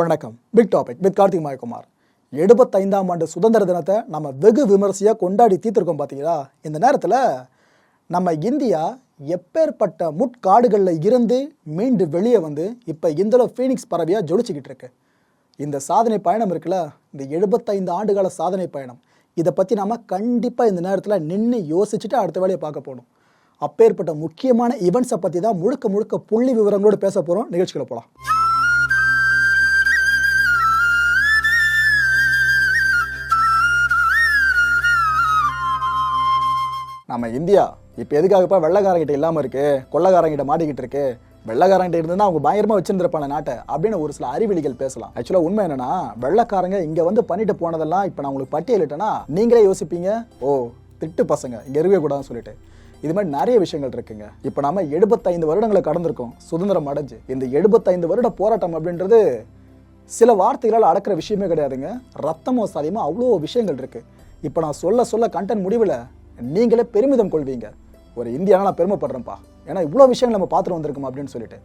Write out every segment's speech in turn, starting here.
வணக்கம். Big topic with Karthik Mayakumar. எழுபத்தைந்தாம் ஆண்டு சுதந்திர தினத்தை நம்ம வெகு விமரிசையாக கொண்டாடி தீர்த்திருக்கோம் பார்த்தீங்களா இந்த நேரத்தில் நம்ம இந்தியா எப்பேற்பட்ட முட்காடுகளில் இருந்து மீண்டு வெளியே வந்து இப்போ இந்தளவு ஃபீனிக்ஸ் பறவையாக ஜொலிச்சிக்கிட்டு இருக்கு. இந்த சாதனை பயணம் இருக்குல்ல இந்த எழுபத்தைந்து ஆண்டுகால சாதனை பயணம். இதை பற்றி நாம் கண்டிப்பாக இந்த நேரத்தில் நின்று யோசிச்சுட்டு அடுத்த வேலையை பார்க்க போகணும். அப்பேற்பட்ட முக்கியமான ஈவெண்ட்ஸை பற்றி தான் முழுக்க முழுக்க புள்ளி விவரங்களோடு பேச போகிறோம் நிகழ்ச்சிகளை போகலாம் நம்ம இந்தியா இப்போ எதுக்காகப்பா வெள்ளைக்காரங்கிட்ட இல்லாமல் இருக்கு? கொள்ளக்காரங்கிட்ட மாட்டிக்கிட்டு இருக்கு? வெள்ளைக்காரங்கிட்ட இருந்தா அவங்க பயங்கரமாக வச்சிருந்திருப்பான நாட்டை அப்படின்னு ஒரு சில அறிவிலிகள் பேசலாம். ஆக்சுவலாக உண்மை என்னன்னா வெள்ளைக்காரங்க இங்கே வந்து பண்ணிட்டு போனதெல்லாம் இப்போ நான் உங்களுக்கு பட்டியலிட்டேன்னா நீங்களே யோசிப்பீங்க ஓ திட்டு பசங்க இங்கே இருக்கவே கூடாதுன்னு சொல்லிட்டு. இது மாதிரி நிறைய விஷயங்கள் இருக்குங்க. இப்போ நம்ம எழுபத்தைந்து வருடங்களை கடந்திருக்கோம் சுதந்திரம் அடைஞ்சு. இந்த எழுபத்தைந்து வருட போராட்டம் அப்படின்றது சில வார்த்தைகளால் அடக்கிற விஷயமே கிடையாதுங்க. ரத்தமோ சதியமோ அவ்வளோ விஷயங்கள் இருக்குது இப்போ நான் சொல்ல சொல்ல கண்டென்ட் முடிவில் நீங்களே பெருமிதம் கொள்வீங்க. ஒரு இந்தியானா நான் பெருமைப்படுறேன்ப்பா. ஏன்னா இவ்வளோ விஷயங்கள் நம்ம பார்த்துட்டு வந்திருக்கோம் அப்படின்னு சொல்லிட்டு.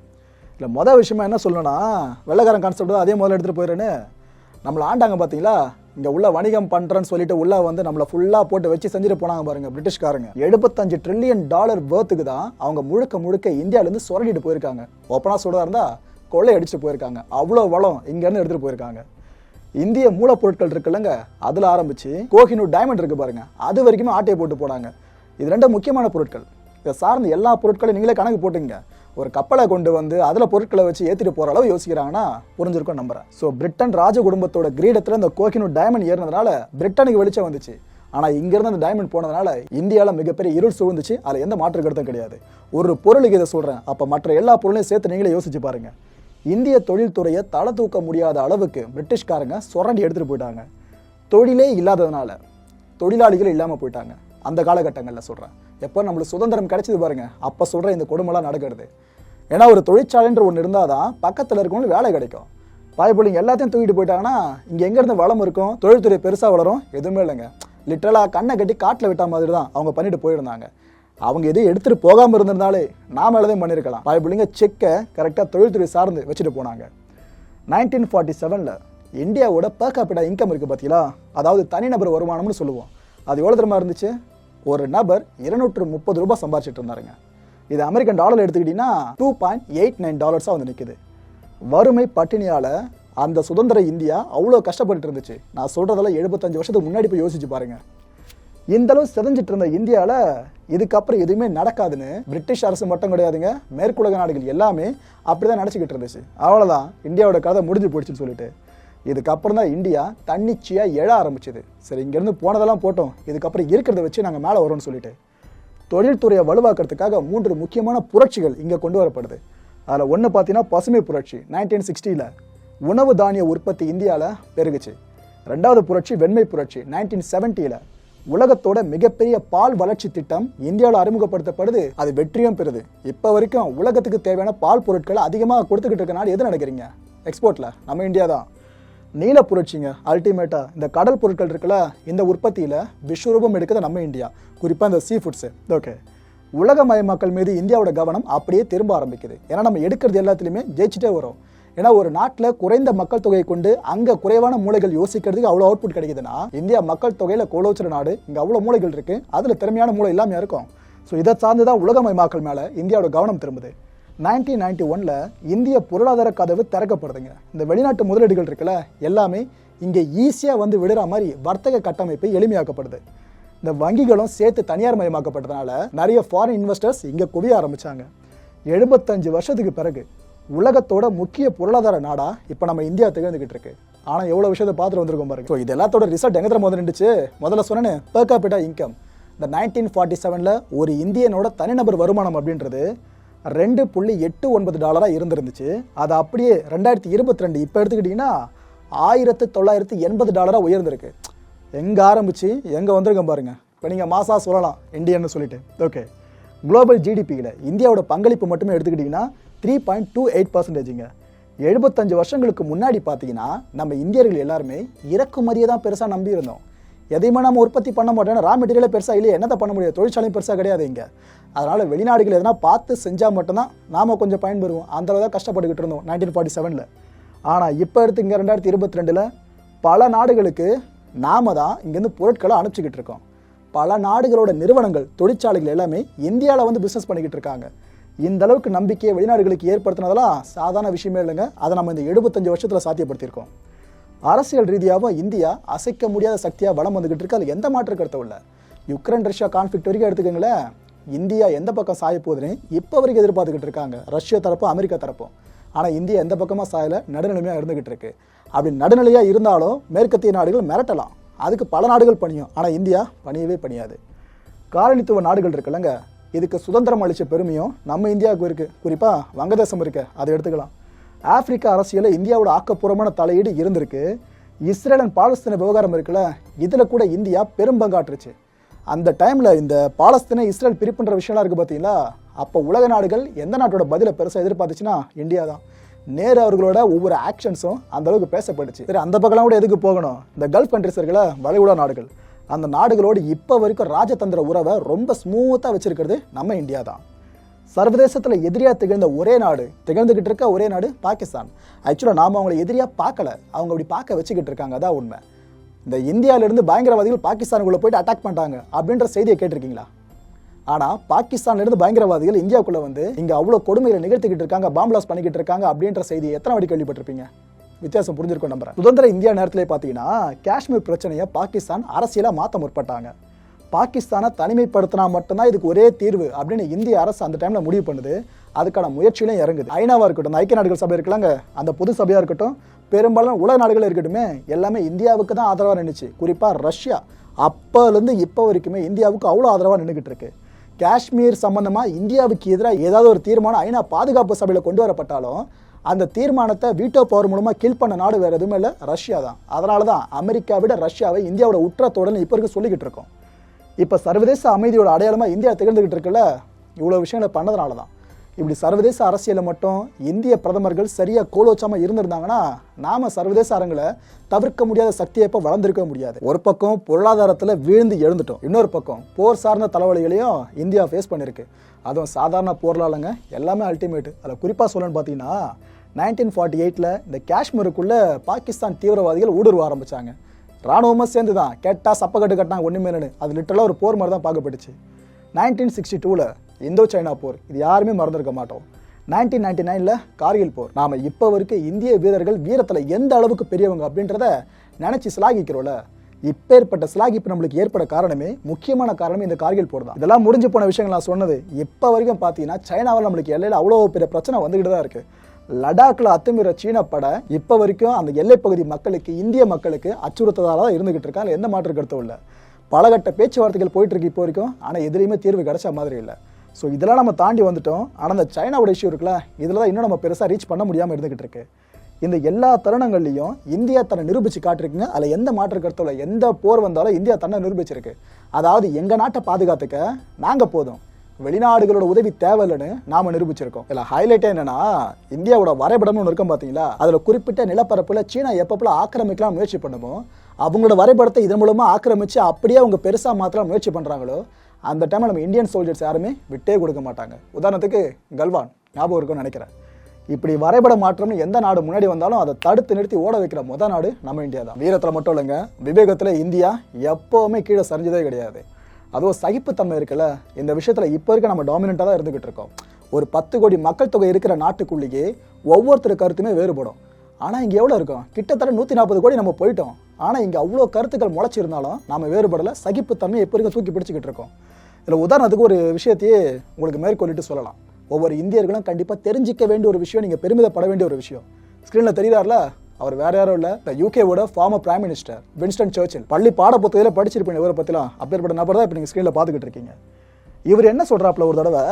இல்லை மொதல் விஷயமா என்ன சொல்லணும்னா வெள்ளக்காரன் கான்செப்ட் தான் அதே முதல்ல எடுத்துகிட்டு போயிடுறேன்னு. நம்மளை ஆண்டாங்க பார்த்தீங்களா இங்கே உள்ள வணிகம் பண்ணுறேன்னு சொல்லிட்டு உள்ள வந்து நம்மளை ஃபுல்லாக போட்டு வச்சு செஞ்சுட்டு போனாங்க பாருங்க பிரிட்டிஷ்காரங்க. எழுபத்தஞ்சு ட்ரில்லியன் டாலர் வேர்த்துக்கு தான் அவங்க முழுக்க முழுக்க இந்தியாவிலேருந்து சுரண்டிட்டு போயிருக்காங்க. ஓப்பனாக சொல்கிறதா இருந்தால் கொள்ளை அடிச்சுட்டு போயிருக்காங்க. அவ்வளோ வளம் இங்கேருந்து எடுத்துகிட்டு போயிருக்காங்க. இந்திய மூலப்பொருட்கள் இருக்குல்லங்க. அதில் ஆரம்பிச்சு கோஹினூர் டைமண்ட் இருக்குது பாருங்கள் அது வரைக்குமே ஆட்டையை போட்டு போனாங்க இது ரெண்டும் முக்கியமான பொருட்கள். இதை சார்ந்த எல்லா பொருட்களையும் நீங்களே கணக்கு போட்டுங்க ஒரு கப்பலை கொண்டு வந்து அதில் பொருட்களை வச்சு ஏற்றிட்டு போகிற அளவு யோசிக்கிறாங்கன்னா புரிஞ்சிருக்கும் நம்புறேன். ஸோ பிரிட்டன் ராஜ குடும்பத்தோட கிரீடத்தில் இந்த கோஹினூர் டைமண்ட் ஏறினதுனால பிரிட்டனுக்கு வெளிச்சம் வந்துச்சு. ஆனால் இங்கேருந்து அந்த டைமண்ட் போனதுனால இந்தியாவில் மிகப்பெரிய இருள் சூழ்ந்துச்சு. அதில் எந்த மாற்று கருத்தும் கிடையாது. ஒரு பொருளுக்கு இதை சொல்கிறேன் அப்போ மற்ற எல்லா பொருளையும் சேர்த்து நீங்களே யோசிச்சு பாருங்க. இந்திய தொழில்துறையை தலை தூக்க முடியாத அளவுக்கு பிரிட்டிஷ்காரங்க சுரண்டி எடுத்துகிட்டு போயிட்டாங்க. தொழிலே இல்லாததுனால தொழிலாளிகள் இல்லாமல் போயிட்டாங்க. அந்த காலகட்டங்களில் சொல்கிறேன் எப்போ நம்மளுக்கு சுதந்திரம் கிடைச்சது பாருங்கள் அப்போ சொல்கிற இந்த கொடுமைலாம் நடக்கிறது. ஏன்னா ஒரு தொழிற்சாலைன்ற ஒன்று இருந்தால் தான் பக்கத்தில் இருக்கவங்களுக்கு வேலை கிடைக்கும். பாய்புள்ளிங்க எல்லாத்தையும் தூக்கிட்டு போயிட்டாங்கன்னா இங்கே எங்கேருந்து வளம் இருக்கும் தொழில்துறை பெருசாக வளரும் எதுவுமே இல்லைங்க. லிட்டரலாக கண்ணை கட்டி காட்டில் விட்ட மாதிரி தான் அவங்க பண்ணிட்டு போயிருந்தாங்க. அவங்க எதையும் எடுத்துகிட்டு போகாமல் இருந்திருந்தாலே நாம எதையும் பண்ணியிருக்கலாம். பாய்புள்ளிங்க செக்கை கரெக்டாக தொழில்துறை சார்ந்து வச்சுட்டு போனாங்க. நைன்டீன் ஃபார்ட்டி செவனில் இந்தியாவோட per capita இன்கம் இருக்குது பார்த்தீங்களா அதாவது தனிநபர் வருமானம்னு சொல்லுவோம். அது எவ்வளோ தரமாக இருந்துச்சு? ஒரு நபர் இருநூற்று முப்பது ரூபாய் சம்பாரிச்சிட்டு இருந்தாருங்க. இது அமெரிக்கன் டாலர் எடுத்துக்கிட்டிங்கன்னா டூ பாயிண்ட் எயிட் நைன் டாலர்ஸாக வந்து நிற்குது வறுமை பட்டினியால் அந்த சுதந்திர இந்தியா அவ்வளோ கஷ்டப்பட்டு இருந்துச்சு. நான் சொல்கிறதெல்லாம் எழுபத்தஞ்சு வருஷத்துக்கு முன்னாடி போய் யோசிச்சு பாருங்க. இந்த அளவு செதஞ்சிட்டு இருந்த இந்தியாவில் இதுக்கப்புறம் எதுவுமே நடக்காதுன்னு பிரிட்டிஷ் அரசு மட்டும் கிடையாதுங்க. மேற்குலக நாடுகள் எல்லாமே அப்படி தான் நினச்சிக்கிட்டு இருந்துச்சு. அவ்வளோதான் இந்தியாவோட கதை முடிஞ்சு போயிடுச்சுன்னு சொல்லிட்டு. இதுக்கப்புறம் தான் இந்தியா தன்னிச்சையாக எழ ஆரம்பிச்சது. சரி இங்கேருந்து போனதெல்லாம் போட்டோம். இதுக்கப்புறம் இருக்கிறத வச்சு நாங்கள் மேலே வரோம்னு சொல்லிட்டு. தொழில்துறையை வலுவாக்குறதுக்காக மூன்று முக்கியமான புரட்சிகள் இங்கே கொண்டு வரப்படுது. அதில் ஒன்று பார்த்தீங்கன்னா பசுமை புரட்சி நைன்டீன் சிக்ஸ்டியில் உணவு தானிய உற்பத்தி இந்தியாவில் பெருகுச்சு. ரெண்டாவது புரட்சி வெண்மை புரட்சி நைன்டீன் செவன்ட்டியில் உலகத்தோட மிகப்பெரிய பால் வளர்ச்சி திட்டம் இந்தியாவில் அறிமுகப்படுத்தப்படுது. அது வெற்றியும் பெறுது. இப்போ வரைக்கும் உலகத்துக்கு தேவையான பால் பொருட்களை அதிகமாக கொடுத்துக்கிட்டு இருக்க நாடு எது நினைக்கிறீங்க? எக்ஸ்போர்ட்டில் நம்ம இந்தியா தான். நீல புரட்சிங்க. அல்டிமேட்டா இந்த கடல் பொருட்கள் இருக்குல்ல இந்த உற்பத்தியில் விஸ்வரூபம் எடுக்கிறது நம்ம இந்தியா. குறிப்பாக இந்த சீ ஃபுட்ஸு ஓகே உலகமயமாக்கல் மீது இந்தியாவோட கவனம் அப்படியே திரும்ப ஆரம்பிக்குது. ஏன்னா நம்ம எடுக்கிறது எல்லாத்துலேயுமே ஜெயிச்சுட்டே வரும். ஏன்னா ஒரு நாட்டில் குறைந்த மக்கள் தொகையை கொண்டு அங்கே குறைவான மூளைகள் யோசிக்கிறதுக்கு அவ்வளோ அவுட்புட் கிடைக்குதுன்னா இந்தியா மக்கள் தொகையில் கோலோச்சர நாடு இங்கே அவ்வளோ மூளைகள் இருக்கு அதில் திறமையான மூளை இல்லாமல் இருக்கும். ஸோ இதை சார்ந்து தான் உலகமயமாக்கல் மேலே இந்தியாவோட கவனம் திரும்புது. நைன்டீன் நைன்டி ஒன்ல இந்திய பொருளாதார கதவு திறக்கப்படுதுங்க. இந்த வெளிநாட்டு முதலீடுகள் இருக்குல்ல எல்லாமே இங்கே ஈஸியாக வந்து விடுற மாதிரி வர்த்தக கட்டமைப்பு எளிமையாக்கப்படுது. இந்த வங்கிகளும் சேர்த்து தனியார் மயமாக்கப்பட்டதுனால நிறைய ஃபாரின் இன்வெஸ்டர்ஸ் இங்கே குவிய ஆரம்பித்தாங்க எழுபத்தஞ்சு வருஷத்துக்கு பிறகு உலகத்தோட முக்கிய பொருளாதார நாடா இப்போ நம்ம இந்தியா திகழ்ந்துகிட்டு இருக்கு ஆனால் எவ்வளோ விஷயத்தை பார்த்துட்டு வந்திருக்கோம் பாருங்க. ஸோ இது எல்லாத்தோட ரிசல்ட் எங்கே முதல்ல வந்துருந்துச்சு? முதல்ல சொன்னேன்னு per capita இன்கம் இந்த நைன்டீன் ஃபார்ட்டி செவனில் ஒரு இந்தியனோட தனிநபர் வருமானம் அப்படின்றது ரெண்டு புள்ளி எட்டு ஒன்பது டாலராக இருந்துருந்துச்சு. அது அப்படியே ரெண்டாயிரத்தி இருபத்தி ரெண்டு இப்போ எடுத்துக்கிட்டிங்கன்னா ஆயிரத்து தொள்ளாயிரத்து எண்பது டாலராக உயர்ந்திருக்கு. எங்கே ஆரம்பிச்சு எங்கே வந்திருக்கோம் பாருங்கள் இப்போ நீங்கள் மாசா சொல்லலாம் இந்தியன்னு சொல்லிட்டு. ஓகே குளோபல் ஜிடிபியில் இந்தியாவோட பங்களிப்பு மட்டுமே எடுத்துக்கிட்டிங்கன்னா த்ரீ பாயிண்ட் டூ எயிட் பர்சன்டேஜுங்க எழுபத்தஞ்சு வருஷங்களுக்கு முன்னாடி பார்த்தீங்கன்னா நம்ம இந்தியர்கள் எல்லாருமே இறக்குமதியை தான் பெருசாக நம்பி இருந்தோம். எதையுமே நம்ம உற்பத்தி பண்ண மாட்டோம் ரா மெட்டீரியலே பெருசாக இல்லையே என்னத்தை பண்ண முடியாது தொழிற்சாலையும் பெருசாக கிடையாது இங்கே. அதனால் வெளிநாடுகள் எதனா பார்த்து செஞ்சால் மட்டும்தான் நாம் கொஞ்சம் பயன்பெறுவோம். அந்த அளவு தான் கஷ்டப்பட்டுக்கிட்டு இருந்தோம் நைன்டீன் ஃபார்ட்டி செவனில் ஆனால் இப்போ எடுத்து இங்கே ரெண்டாயிரத்தி இருபத்தி ரெண்டில் பல நாடுகளுக்கு நாம் தான் இங்கேருந்து பொருட்களை அனுப்பிச்சிக்கிட்டு இருக்கோம். பல நாடுகளோட நிறுவனங்கள் தொழிற்சாலைகள் எல்லாமே இந்தியாவில் வந்து பிஸ்னஸ் பண்ணிக்கிட்டு இருக்காங்க. இந்த அளவுக்கு நம்பிக்கையை வெளிநாடுகளுக்கு ஏற்படுத்தினதெல்லாம் சாதாரண விஷயமே இல்லைங்க. அதை நம்ம இந்த எழுபத்தஞ்சு வருஷத்தில் சாத்தியப்படுத்தியிருக்கோம். அரசியல் ரீதியாகவும் இந்தியா அசைக்க முடியாத சக்தியாக வளம் வந்துகிட்டு இருக்கு. அதில் எந்த மாற்று கருத்தும் இல்லை யுக்ரைன் ரஷ்யா கான்ஃப்ளிக்ட் வரைக்கும் எடுத்துக்கோங்களேன். இந்தியா எந்த பக்கம் சாய போகுதுன்னு இப்போ வரைக்கும் எதிர்பார்த்துக்கிட்டு இருக்காங்க. ரஷ்யா தரப்பும் அமெரிக்கா தரப்பும். ஆனால் இந்தியா எந்த பக்கமாக சாயல? நடுநிலைமையாக இருந்துகிட்டு இருக்கு. அப்படி நடுநிலையாக இருந்தாலும் மேற்கத்திய நாடுகள் மிரட்டலாம். அதுக்கு பல நாடுகள் பணியும். ஆனால் இந்தியா பணியவே பணியாது. காலனித்துவ நாடுகள் இருக்குல்லங்க. இதுக்கு சுதந்திரம் அளித்த பெருமையும் நம்ம இந்தியாவுக்கு இருக்குது குறிப்பாக வங்கதேசம் இருக்கு. அதை எடுத்துக்கலாம். ஆப்பிரிக்கா அரசியலில் இந்தியாவோட ஆக்கப்பூர்வமான தலையீடு இருந்திருக்கு. இஸ்ரேல் அண்ட் பாலஸ்தீன விவகாரம் இருக்குல்ல இதில் கூட இந்தியா பெரும்பங்காற்றுச்சு அந்த டைமில் இந்த பாலஸ்தீன இஸ்ரேல் பிரிப்புன்ற விஷயம்லாம் இருக்குது பார்த்தீங்களா அப்போ உலக நாடுகள் எந்த நாட்டோட பதிலை பெருசாக எதிர்பார்த்துச்சுன்னா இந்தியா தான். நேரு அவர்களோட ஒவ்வொரு ஆக்ஷன்ஸும் அந்த அளவுக்கு பேசப்பட்டுச்சு. சரி அந்த பக்கம்லாம் கூட எதுக்கு போகணும்? இந்த கல்ஃப் கண்ட்ரிஸ் இருக்குல்ல வளைகுடா நாடுகள். அந்த நாடுகளோடு இப்போ வரைக்கும் ராஜதந்திர உறவை ரொம்ப ஸ்மூத்தாக வச்சுருக்கிறது நம்ம இந்தியா தான். சர்வதேசத்தில் எதிரியாக திகழ்ந்த ஒரே நாடு திகழ்ந்துக்கிட்டு இருக்க ஒரே நாடு பாகிஸ்தான். ஆக்சுவலாக நாம் அவங்கள எதிரியாக பார்க்கல. அவங்க அப்படி பார்க்க வச்சுக்கிட்டு இருக்காங்க. அதான் உண்மை. இந்த இந்தியாவிலிருந்து பயங்கரவாதிகள் பாகிஸ்தானுக்குள்ளே போயிட்டு அட்டாக் பண்ணிட்டாங்க அப்படின்ற செய்தியை கேட்டிருக்கீங்களா? ஆனால் பாகிஸ்தான்லேருந்து பயங்கரவாதிகள் இந்தியாவுக்குள்ளே வந்து இங்கே அவ்வளோ கொடுமைகளை நிகழ்த்திக்கிட்டு இருக்காங்க பாம்பிளாஸ் பண்ணிக்கிட்டு இருக்காங்க அப்படின்ற செய்தியை எத்தனை வாட்டி கேள்விப்பட்டிருப்பீங்க? வித்தியாசம் புரிஞ்சிருக்கும் நம்புறேன். சுதந்திர இந்தியா நேரத்திலே பார்த்தீங்கன்னா காஷ்மீர் பிரச்சனையை பாகிஸ்தான் அரசியலாக மாற்ற முற்பட்டாங்க. பாகிஸ்தானை தனிமைப்படுத்தினா மட்டும்தான் இதுக்கு ஒரே தீர்வு அப்படின்னு இந்திய அரசு அந்த டைமில் முடிவு பண்ணுது. அதுக்கான முயற்சியிலும் இறங்குது. ஐநாவாக இருக்கட்டும் ஐக்கிய நாடுகள் சபை இருக்கலாங்க அந்த பொது சபையாக இருக்கட்டும் பெரும்பாலும் உலக நாடுகள் இருக்கட்டுமே எல்லாமே இந்தியாவுக்கு தான் ஆதரவாக நின்றுச்சு குறிப்பாக ரஷ்யா அப்போலேருந்து இப்போ வரைக்குமே இந்தியாவுக்கு அவ்வளோ ஆதரவாக நின்றுக்கிட்டு இருக்கு. காஷ்மீர் சம்பந்தமாக இந்தியாவுக்கு எதிராக ஏதாவது ஒரு தீர்மானம் ஐநா பாதுகாப்பு சபையில் கொண்டு வரப்பட்டாலும் அந்த தீர்மானத்தை வீட்டோ பவர் மூலமாக கீழ் பண்ண நாடு வேறு எதுவுமே இல்லை. ரஷ்யா தான். அதனால தான் அமெரிக்கா விட ரஷ்யாவை இந்தியாவோட உற்றத்தோடன்னு இப்போ இருக்க சொல்லிக்கிட்டு இருக்கோம். இப்போ சர்வதேச அமைதியோட அடையாளமாக இந்தியா திகழ்ந்துக்கிட்டு இருக்குல்ல? இவ்வளோ விஷயங்களை பண்ணதுனால தான் இப்படி சர்வதேச அரசியலில் மட்டும் இந்திய பிரதமர்கள் சரியாக கோலோச்சாமல் இருந்திருந்தாங்கன்னா நாம் சர்வதேச அரங்களை தவிர்க்க முடியாத சக்தியை இப்போ வளர்ந்துருக்க முடியாது. ஒரு பக்கம் பொருளாதாரத்தில் வீழ்ந்து எழுந்துட்டோம். இன்னொரு பக்கம் போர் சார்ந்த தலைவலிகளையும் இந்தியா ஃபேஸ் பண்ணியிருக்கு அதுவும் சாதாரண போர்லாலங்க எல்லாமே அல்டிமேட் அதில் குறிப்பாக சொல்லணும்னு பார்த்தீங்கன்னா நைன்டீன் ஃபார்ட்டி எயிட்டில் இந்த காஷ்மீருக்குள்ளே பாகிஸ்தான் தீவிரவாதிகள் ஊடுருவ ஆரம்பிச்சாங்க. ராணுவமாக சேர்ந்து தான் கேட்டால் சப்பக்கட்டு கட்டினாங்க ஒன்றுமே இல்லைன்னு. அது லிட்டரலாக ஒரு போர் மாதிரி தான் பார்க்கப்பட்டுச்சு நைன்டீன் சிக்ஸ்டி டூவில் இந்தோ சைனா போர். இது யாருமே மறந்துருக்க மாட்டோம். நைன்டீன் நைன்டி நைனில் கார்கில் போர். நாம் இப்போ வரைக்கும் இந்திய வீரர்கள் வீரத்தில் எந்த அளவுக்கு பெரியவங்க அப்படின்றத நினச்சி சிலாகிக்கிறோம்ல. இப்பேற்பட்ட சிலாகிப்பு நம்மளுக்கு ஏற்பட காரணமே முக்கியமான காரணமே இந்த கார்கில் போர் தான். இதெல்லாம் முடிஞ்சு போன விஷயங்கள் நான் சொன்னது. இப்போ வரைக்கும் பார்த்தீங்கன்னா சைனாவில் நம்மளுக்கு எல்லையில் அவ்வளோ பெரிய பிரச்சனை வந்துக்கிட்டு தான் இருக்குது லடாக்ல அத்துமீற சீன படை இப்போ வரைக்கும் அந்த எல்லைப்பகுதி மக்களுக்கு இந்திய மக்களுக்கு அச்சுறுத்தலாக தான் இருந்துகிட்டு இருக்கா. எந்த மாற்று கருத்தும் இல்லை. பலகட்ட பேச்சுவார்த்தைகள் போயிட்டு இருக்கு இப்போ வரைக்கும். ஆனால் எதுலையுமே தீர்வு கிடைச்ச மாதிரி இல்லை. ஸோ இதெல்லாம் நம்ம தாண்டி வந்துட்டோம். ஆனால் அந்த சைனாவோட இஷ்யூ இருக்குல்ல இதில் தான் இன்னும் நம்ம பெருசாக ரீச் பண்ண முடியாமல் இருந்துகிட்டு இருக்கு. இந்த எல்லா தருணங்கள்லையும் இந்தியா தன்னை நிரூபிச்சு காட்டிருக்குங்க. அதில் எந்த மாற்று கருத்தும் இல்லை. எந்த போர் வந்தாலும் இந்தியா தன்னை நிரூபிச்சிருக்கு. அதாவது எங்கள் நாட்டை பாதுகாத்துக்க நாங்கள் போதும். வெளிநாடுகளோட உதவி தேவையில்லைன்னு நாம நிரூபிச்சிருக்கோம். இதுல ஹைலைட் என்னன்னா இந்தியாவோட வரைபடம்னு ஒன்று இருக்கும் பாத்தீங்களா? அதுல குறிப்பிட்ட நிலப்பரப்புல சீனா எப்பப்பெல்லாம் ஆக்கிரமிக்கலாம் முயற்சி பண்ணுமோ அவங்களோட வரைபடத்தை இதன் மூலமா ஆக்கிரமிச்சு அப்படியே அவங்க பெருசா மாத்திரம் முயற்சி பண்றாங்களோ அந்த டைமில் நம்ம இந்தியன் சோல்ஜர்ஸ் யாருமே விட்டே கொடுக்க மாட்டாங்க. உதாரணத்துக்கு கல்வான் ஞாபகம் இருக்கும்னு நினைக்கிறேன். இப்படி வரைபட மாற்றம்னு எந்த நாடு முன்னாடி வந்தாலும் அதை தடுத்து நிறுத்தி ஓட வைக்கிற முத நாடு நம்ம இந்தியா தான் வீரத்தில் மட்டும் இல்லைங்க விவேகத்தில் இந்தியா எப்போவுமே கீழே சரிஞ்சதே கிடையாது. அதுவும் சகிப்புத்தன்மை இருக்குல்ல? இந்த விஷயத்தில் இப்போ இருக்க நம்ம டாமினண்ட்டாக தான் இருந்துக்கிட்டு இருக்கோம். ஒரு பத்து கோடி மக்கள் தொகை இருக்கிற நாட்டுக்குள்ளேயே ஒவ்வொருத்தர் கருத்துமே வேறுபடும். ஆனால் இங்கே எவ்வளோ இருக்கும்? கிட்டத்தட்ட நூற்றி நாற்பது கோடி நம்ம போயிட்டோம். ஆனால் இங்கே அவ்வளோ கருத்துக்கள் முளைச்சிருந்தாலும் நாம வேறுபடலை சகிப்புத்தன்மை எப்போ இருக்க தூக்கி பிடிச்சிக்கிட்டு இருக்கோம். இதில் உதாரணத்துக்கு ஒரு விஷயத்தையே உங்களுக்கு மேற்கொள்ளிட்டு சொல்லலாம். ஒவ்வொரு இந்தியர்களும் கண்டிப்பாக தெரிஞ்சிக்க வேண்டிய ஒரு விஷயம் நீங்கள் பெருமிதப்பட வேண்டிய ஒரு விஷயம். ஸ்க்ரீனில் தெரியுறாருல அவர் வேற யாரும் இல்லை. இந்த யூகேவோட former prime minister Winston Churchill பள்ளி பாட புத்தகத்தில் படிச்சிருப்பீங்க இவரை பற்றிலாம் அப்பேற்பட்ட நபர் தான் இப்போ நீங்கள் ஸ்க்ரீனில் பார்த்துக்கிட்டு இருக்கீங்க. இவர் என்ன சொல்கிறாப்புல ஒரு தடவை?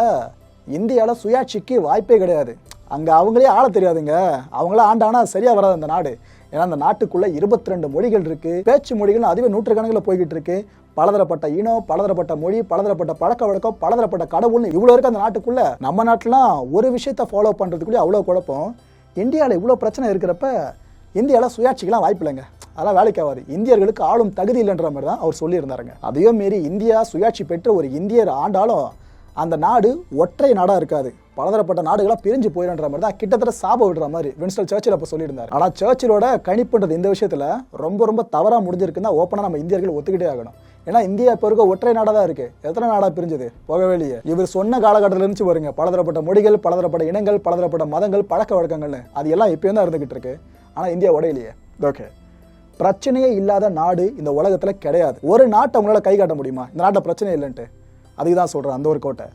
இந்தியாவில் சுயாட்சிக்கு வாய்ப்பே கிடையாது. அங்கே அவங்களே ஆள தெரியாதுங்க. அவங்கள ஆண்டானா சரியாக வராது அந்த நாடு. ஏன்னா அந்த நாட்டுக்குள்ள இருபத்தி ரெண்டு மொழிகள் இருக்கு. பேச்சு மொழிகள் அதுவே நூற்றுக்கணக்கில் போய்கிட்டு இருக்கு. பலதரப்பட்ட இனம் பலதரப்பட்ட மொழி பலதரப்பட்ட பழக்க வழக்கம் பலதரப்பட்ட கடவுள்னு இவ்வளோ இருக்கு அந்த நாட்டுக்குள்ள. நம்ம நாட்டிலாம் ஒரு விஷயத்தை ஃபாலோ பண்ணுறதுக்குள்ளே அவ்வளோ குழப்பம். இந்தியாவில் இவ்வளோ பிரச்சனை இருக்கிறப்ப இந்தியாவில் சுயாட்சிக்கெல்லாம் வாய்ப்பு இல்லைங்க. அதெல்லாம் வேலைக்கு ஆகாது. இந்தியர்களுக்கு ஆளும் தகுதி இல்லைன்ற மாதிரி தான் அவர் சொல்லியிருந்தாருங்க. அதையும் மீறி இந்தியா சுயாட்சி பெற்று ஒரு இந்தியர் ஆண்டாலும் அந்த நாடு ஒற்றை நாடாக இருக்காது. பலதரப்பட்ட நாடுகளாக பிரிஞ்சு போயிடுன்ற மாதிரி தான் கிட்டத்தட்ட சாப விடுற மாதிரி வின்ஸ்டல் சர்ச்சில் அப்போ சொல்லியிருந்தார். ஆனால் சர்ச்சிலோட கணிப்புன்றது இந்த விஷயத்தில் ரொம்ப ரொம்ப தவறாக முடிஞ்சிருக்குன்னு தான் ஓப்பனாக நம்ம இந்தியர்கள் ஒத்துக்கிட்டே ஆகணும். ஏன்னா இந்தியா இப்போ இருக்க ஒற்றை நாடாக தான் இருக்குது எத்தனை நாடாக பிரிஞ்சது? போகவே இவர் சொன்ன காலகட்டத்தில் இருந்துச்சு வருங்க பலதரப்பட்ட மொழிகள் பலதரப்பட்ட இனங்கள் பலதரப்பட்ட மதங்கள் பழக்க வழக்கங்கள்னு. அது எல்லாம் இப்போயும் தான் இருந்துகிட்டு இருக்கு. ஆனால் இந்தியா உடையிலையே. ஓகே பிரச்சனையே இல்லாத நாடு இந்த உலகத்தில் கிடையாது. ஒரு நாட்டை உங்களால் கை காட்ட முடியுமா? இந்த நாட்டில் பிரச்சனை இல்லைன்ட்டு. அதுக்கு தான் சொல்கிறேன் அந்த ஒரு கோட்டை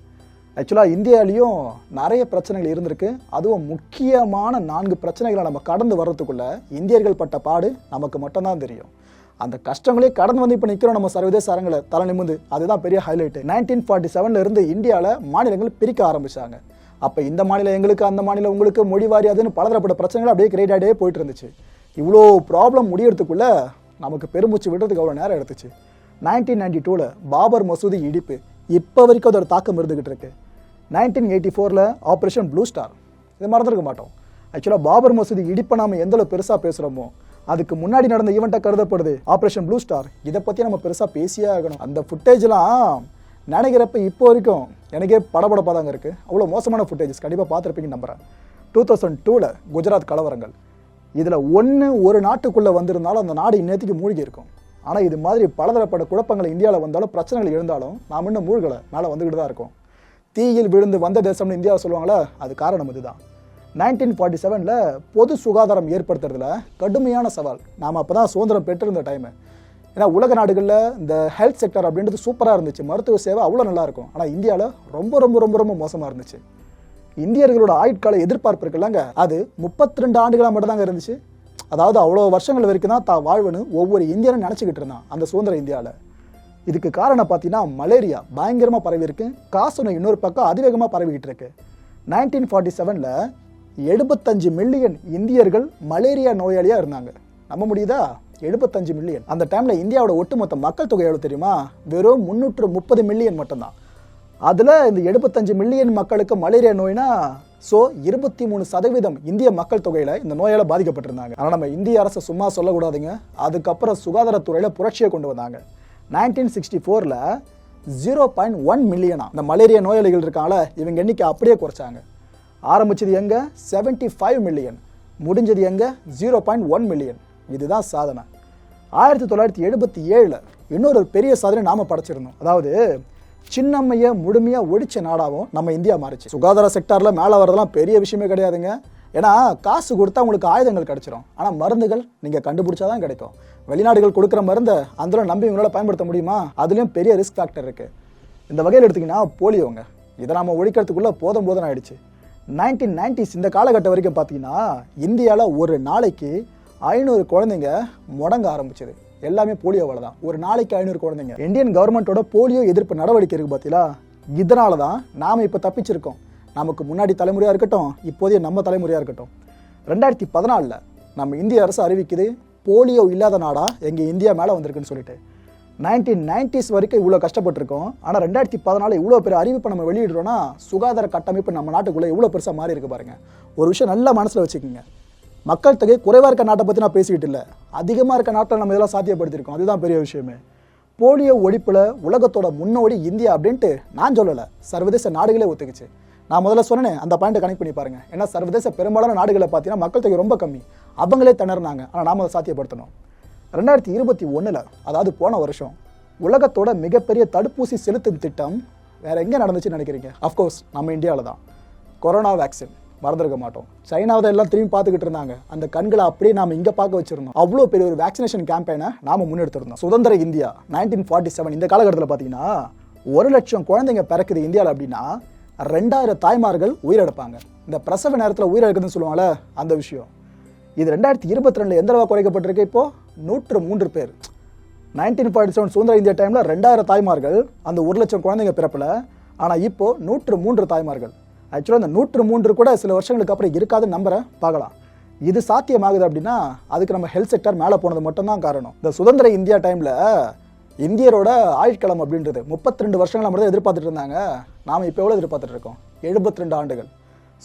ஆக்சுவலாக இந்தியாலேயும் நிறைய பிரச்சனைகள் இருந்திருக்கு. அதுவும் முக்கியமான நான்கு பிரச்சனைகளை நம்ம கடந்து வர்றதுக்குள்ளே இந்தியர்கள் பட்ட பாடு நமக்கு மட்டும்தான் தெரியும். அந்த கஷ்டங்களே கடந்து வந்து இப்போ நிற்கிறோம் நம்ம சர்வதேச அரங்கில். தலை நிமிந்து அதுதான் பெரிய ஹைலைட்டு நைன்டீன் ஃபார்ட்டி செவன்லேருந்து இந்தியாவில் மாநிலங்கள் பிரிக்க ஆரம்பித்தாங்க அப்போ இந்த மாநிலம் எங்களுக்கு அந்த மாநிலம் உங்களுக்கு மொழி வாரி அதுன்னு பலதரப்பட்ட பிரச்சனைகள் அப்படியே கிரியேட் ஆகிட்டே போயிட்டு இருந்துச்சு. இவ்வளோ ப்ராப்ளம் முடியறதுக்குள்ள நமக்கு பெருமூச்சு விடுறதுக்கு அவ்வளோ நேரம் எடுத்துச்சு. நைன்டீன் நைன்டி டூவில் பாபர் மசூதி இடிப்பு. இப்போ வரைக்கும் அதோட தாக்கம் இருந்துகிட்டு இருக்கு. நைன்டீன் எயிட்டி ஃபோரில் ஆப்ரேஷன் ப்ளூ ஸ்டார் இது மறந்துருக்க மாட்டோம். ஆக்சுவலாக பாபர் மசூதி இடிப்பை நாம எந்தளவு பெருசாக பேசுகிறோமோ அதுக்கு முன்னாடி நடந்த ஈவெண்ட்டாக கருதப்படுது ஆப்ரேஷன் ப்ளூ ஸ்டார் இதை பற்றி நம்ம பெருசாக பேசியே ஆகணும். அந்த ஃபுட்டேஜ்லாம் நினைக்கிறப்ப இப்போ வரைக்கும் எனக்கே படபடப்பாக தாங்க இருக்குது அவ்வளோ மோசமான ஃபுட்டேஜஸ் கண்டிப்பாக பார்த்துருப்பீங்க நம்புறேன். டூ தௌசண்ட் டூவில் குஜராத் கலவரங்கள். இதில் ஒன்று ஒரு நாட்டுக்குள்ளே வந்திருந்தாலும் அந்த நாடு இன்னத்துக்கு மூழ்கி இருக்கும். ஆனால் இது மாதிரி பலதரப்பட்ட குழப்பங்கள் இந்தியாவில் வந்தாலும் பிரச்சனைகள் இருந்தாலும் நாம் இன்னும் மூழ்கலை. மேலே வந்துக்கிட்டு தான் இருக்கும். தீயில் விழுந்து வந்த தேசம்னு இந்தியாவை சொல்லுவாங்களா அது காரணம் இதுதான். நைன்டீன் ஃபார்ட்டி செவனில் பொது சுகாதாரம் ஏற்படுத்துறதுல கடுமையான சவால். நாம் அப்போ தான் சுதந்திரம் பெற்றிருந்த டைமு ஏன்னா உலக நாடுகளில் இந்த ஹெல்த் செக்டர் அப்படின்றது சூப்பராக இருந்துச்சு. மருத்துவ சேவை அவ்வளோ நல்லாயிருக்கும். ஆனால் இந்தியாவில் ரொம்ப ரொம்ப ரொம்ப ரொம்ப மோசமாக இருந்துச்சு. இந்தியர்களோட ஆயுட்கால எதிர்பார்ப்பு இருக்குல்லங்க. அது முப்பத்தி ரெண்டு ஆண்டுகளாக மட்டும்தாங்க இருந்துச்சு. அதாவது அவ்வளோ வருஷங்கள் வரைக்கும் தான் தான் வாழ்வுன்னு ஒவ்வொரு இந்தியனும் நினச்சிக்கிட்டு இருந்தான் அந்த சுதந்திர இந்தியாவில் இதுக்கு காரணம் பார்த்தீங்கன்னா மலேரியா பயங்கரமாக பரவி இருக்கு. காசு நோய் இன்னொரு பக்கம் அதிவேகமாக பரவிக்கிட்டு இருக்கு. நைன்டீன் ஃபார்ட்டி செவனில் எழுபத்தஞ்சு மில்லியன் இந்தியர்கள் மலேரியா நோயாளியாக இருந்தாங்க. நம்ப முடியுதா? எழுபத்தஞ்சு மில்லியன் அந்த டைமில் இந்தியாவோட ஒட்டுமொத்த மக்கள் தொகை எவ்வளோ தெரியுமா? வெறும் முந்நூற்று முப்பது மில்லியன் மட்டும்தான். அதில் இந்த எழுபத்தஞ்சு மில்லியன் மக்களுக்கு மலேரியா நோய்னா ஸோ இருபத்தி மூணு சதவீதம் இந்திய மக்கள் தொகையில் இந்த நோயால் பாதிக்கப்பட்டிருந்தாங்க. ஆனால் நம்ம இந்திய அரசு சும்மா சொல்லக்கூடாதுங்க. அதுக்கப்புறம் சுகாதாரத்துறையில் புரட்சியை கொண்டு வந்தாங்க. நைன்டீன் சிக்ஸ்டி ஃபோரில் ஜீரோ பாயிண்ட் ஒன் மில்லியனா இந்த மலேரியா நோயாளிகள் இருக்காங்கள இவங்க எண்ணிக்கை அப்படியே குறைச்சாங்க. ஆரம்பிச்சது எங்கே? செவன்ட்டி ஃபைவ் மில்லியன் முடிஞ்சது எங்கே? ஜீரோ பாயிண்ட் ஒன் மில்லியன் இதுதான் சாதனை. ஆயிரத்தி தொள்ளாயிரத்தி எழுபத்தி ஏழில் இன்னொரு பெரிய சாதனை நாம படைச்சிருந்தோம். அதாவது சின்னம்மையை முழுமையாக ஒழிச்ச நாடாகவும் நம்ம இந்தியா மாறிச்சு. சுகாதார செக்டாரில் மேலே வரதெல்லாம் பெரிய விஷயமே கிடையாதுங்க. ஏன்னா காசு கொடுத்தா உங்களுக்கு ஆயுதங்கள் கிடைச்சிரும். ஆனால் மருந்துகள் நீங்கள் கண்டுபிடிச்சாதான் கிடைக்கும். வெளிநாடுகள் கொடுக்குற மருந்தை அதில் நம்பி உங்களால் பயன்படுத்த முடியுமா? அதுலேயும் பெரிய ரிஸ்க் ஃபேக்டர் இருக்குது இந்த வகையில் எடுத்திங்கன்னா போலியோங்க. இதை நம்ம ஒழிக்கிறதுக்குள்ளே போதும் போதும் ஆயிடுச்சு. நைன்டீன் நைன்டிஸ் இந்த காலகட்டம் வரைக்கும் பார்த்தீங்கன்னா இந்தியாவில் ஒரு நாளைக்கு ஐநூறு குழந்தைங்க முடங்க ஆரம்பிச்சது. எல்லாமே போலியோவால் தான். ஒரு நாளைக்கு ஐநூறு குழந்தைங்க. இந்தியன் கவர்மெண்ட்டோட போலியோ எதிர்ப்பு நடவடிக்கை இருக்குது பார்த்தீங்களா இதனால தான் நாம் இப்போ தப்பிச்சிருக்கோம். நமக்கு முன்னாடி தலைமுறையாக இருக்கட்டும் இப்போதைய நம்ம தலைமுறையாக இருக்கட்டும். ரெண்டாயிரத்தி பதினாலில் நம்ம இந்திய அரசு அறிவிக்குது போலியோ இல்லாத நாடாக எங்கள் இந்தியா மேலே வந்திருக்குன்னு சொல்லிட்டு. நைன்டீன் நைன்டிஸ் வரைக்கும் இவ்வளோ கஷ்டப்பட்டிருக்கோம். ஆனால் ரெண்டாயிரத்தி பதினாலு இவ்வளோ பெரிய அறிவிப்பை நம்ம வெளியிடுறோன்னா சுகாதார கட்டமைப்பு நம்ம நாட்டுக்குள்ளே இவ்வளோ பெருசாக மாறி இருக்கு பாருங்கள் ஒரு விஷயம் நல்லா மனசில் வச்சுக்கோங்க. மக்கள் தொகை குறைவாக இருக்க நாட்டை பற்றி நான் பேசிக்கிட்டு இல்லை. அதிகமாக இருக்க நாட்டில் நம்ம இதெல்லாம் சாத்தியப்படுத்தியிருக்கோம் அதுதான் பெரிய விஷயமே. போலியோ ஒழிப்பில் உலகத்தோட முன்னோடி இந்தியா அப்படின்ட்டு நான் சொல்லலை. சர்வதேச நாடுகளே ஒத்துக்குச்சு. நான் முதல்ல சொன்னேன் அந்த பாயிண்ட்டை கனெக்ட் பண்ணி பாருங்க. ஏன்னா சர்வதேச பெரும்பாலான நாடுகளை பார்த்தீங்கன்னா மக்கள் தொகை ரொம்ப கம்மி. அவங்களே திணறினாங்க. ஆனால் நாம் அதை சாத்தியப்படுத்தணும். ரெண்டாயிரத்தி இருபத்தி ஒன்றில் அதாவது போன வருஷம் உலகத்தோட மிகப்பெரிய தடுப்பூசி செலுத்தும் திட்டம் வேற எங்கே நடந்துச்சுன்னு நினைக்கிறீங்க? அஃப்கோர்ஸ் நம்ம இந்தியாவில் தான். கொரோனா வேக்சின் மறந்துருக்க மாட்டோம். சைனாவை எல்லாம் திரும்பி பார்த்துக்கிட்டு இருந்தாங்க. அந்த கண்களை அப்படியே நாம இங்கே பார்க்க வச்சிருந்தோம். அவ்வளோ பெரிய ஒரு வேக்சினேஷன் கேம்பெயினை நாம முன்னெடுத்திருந்தோம். சுதந்திர இந்தியா நைன்டீன் ஃபார்ட்டி செவன் இந்த காலகட்டத்தில் பார்த்தீங்கன்னா ஒரு லட்சம் குழந்தைங்க பிறக்குது இந்தியாவில் அப்படின்னா ரெண்டாயிரம் தாய்மார்கள் உயிரிழப்பாங்க. இந்த பிரசவ நேரத்தில் உயிரிழக்குதுன்னு சொல்லுவாங்கல்ல அந்த விஷயம். இது ரெண்டாயிரத்தி இருபத்தி ரெண்டில் எந்த அளவு குறைக்கப்பட்டிருக்கு இப்போ? நூற்று மூன்று பேர். நைன்டீன் ஃபார்ட்டி செவன் சுதந்திர இந்தியா டைமில் ரெண்டாயிரம் தாய்மார்கள் அந்த ஒரு லட்சம் குழந்தைங்க பிறப்பில். ஆனால் இப்போது நூற்று மூன்று தாய்மார்கள். ஆக்சுவலாக அந்த நூற்று மூன்று கூட சில வருஷங்களுக்கு அப்புறம் இருக்காதுன்னு நம்பரை பார்க்கலாம். இது சாத்தியமாகுது அப்படின்னா அதுக்கு நம்ம ஹெல்த் செக்டர் மேலே போனது மட்டும்தான் காரணம். இந்த சுதந்திர இந்தியா டைமில் இந்தியரோட ஆயுட்காலம் அப்படின்றது முப்பத்தி ரெண்டு வருஷங்களா மட்டும் எதிர்பார்த்துட்டு இருந்தாங்க. நாம் இப்போ எவ்வளோ எதிர்பார்த்துட்டு இருக்கோம்? எழுபத்தி ரெண்டு ஆண்டுகள்.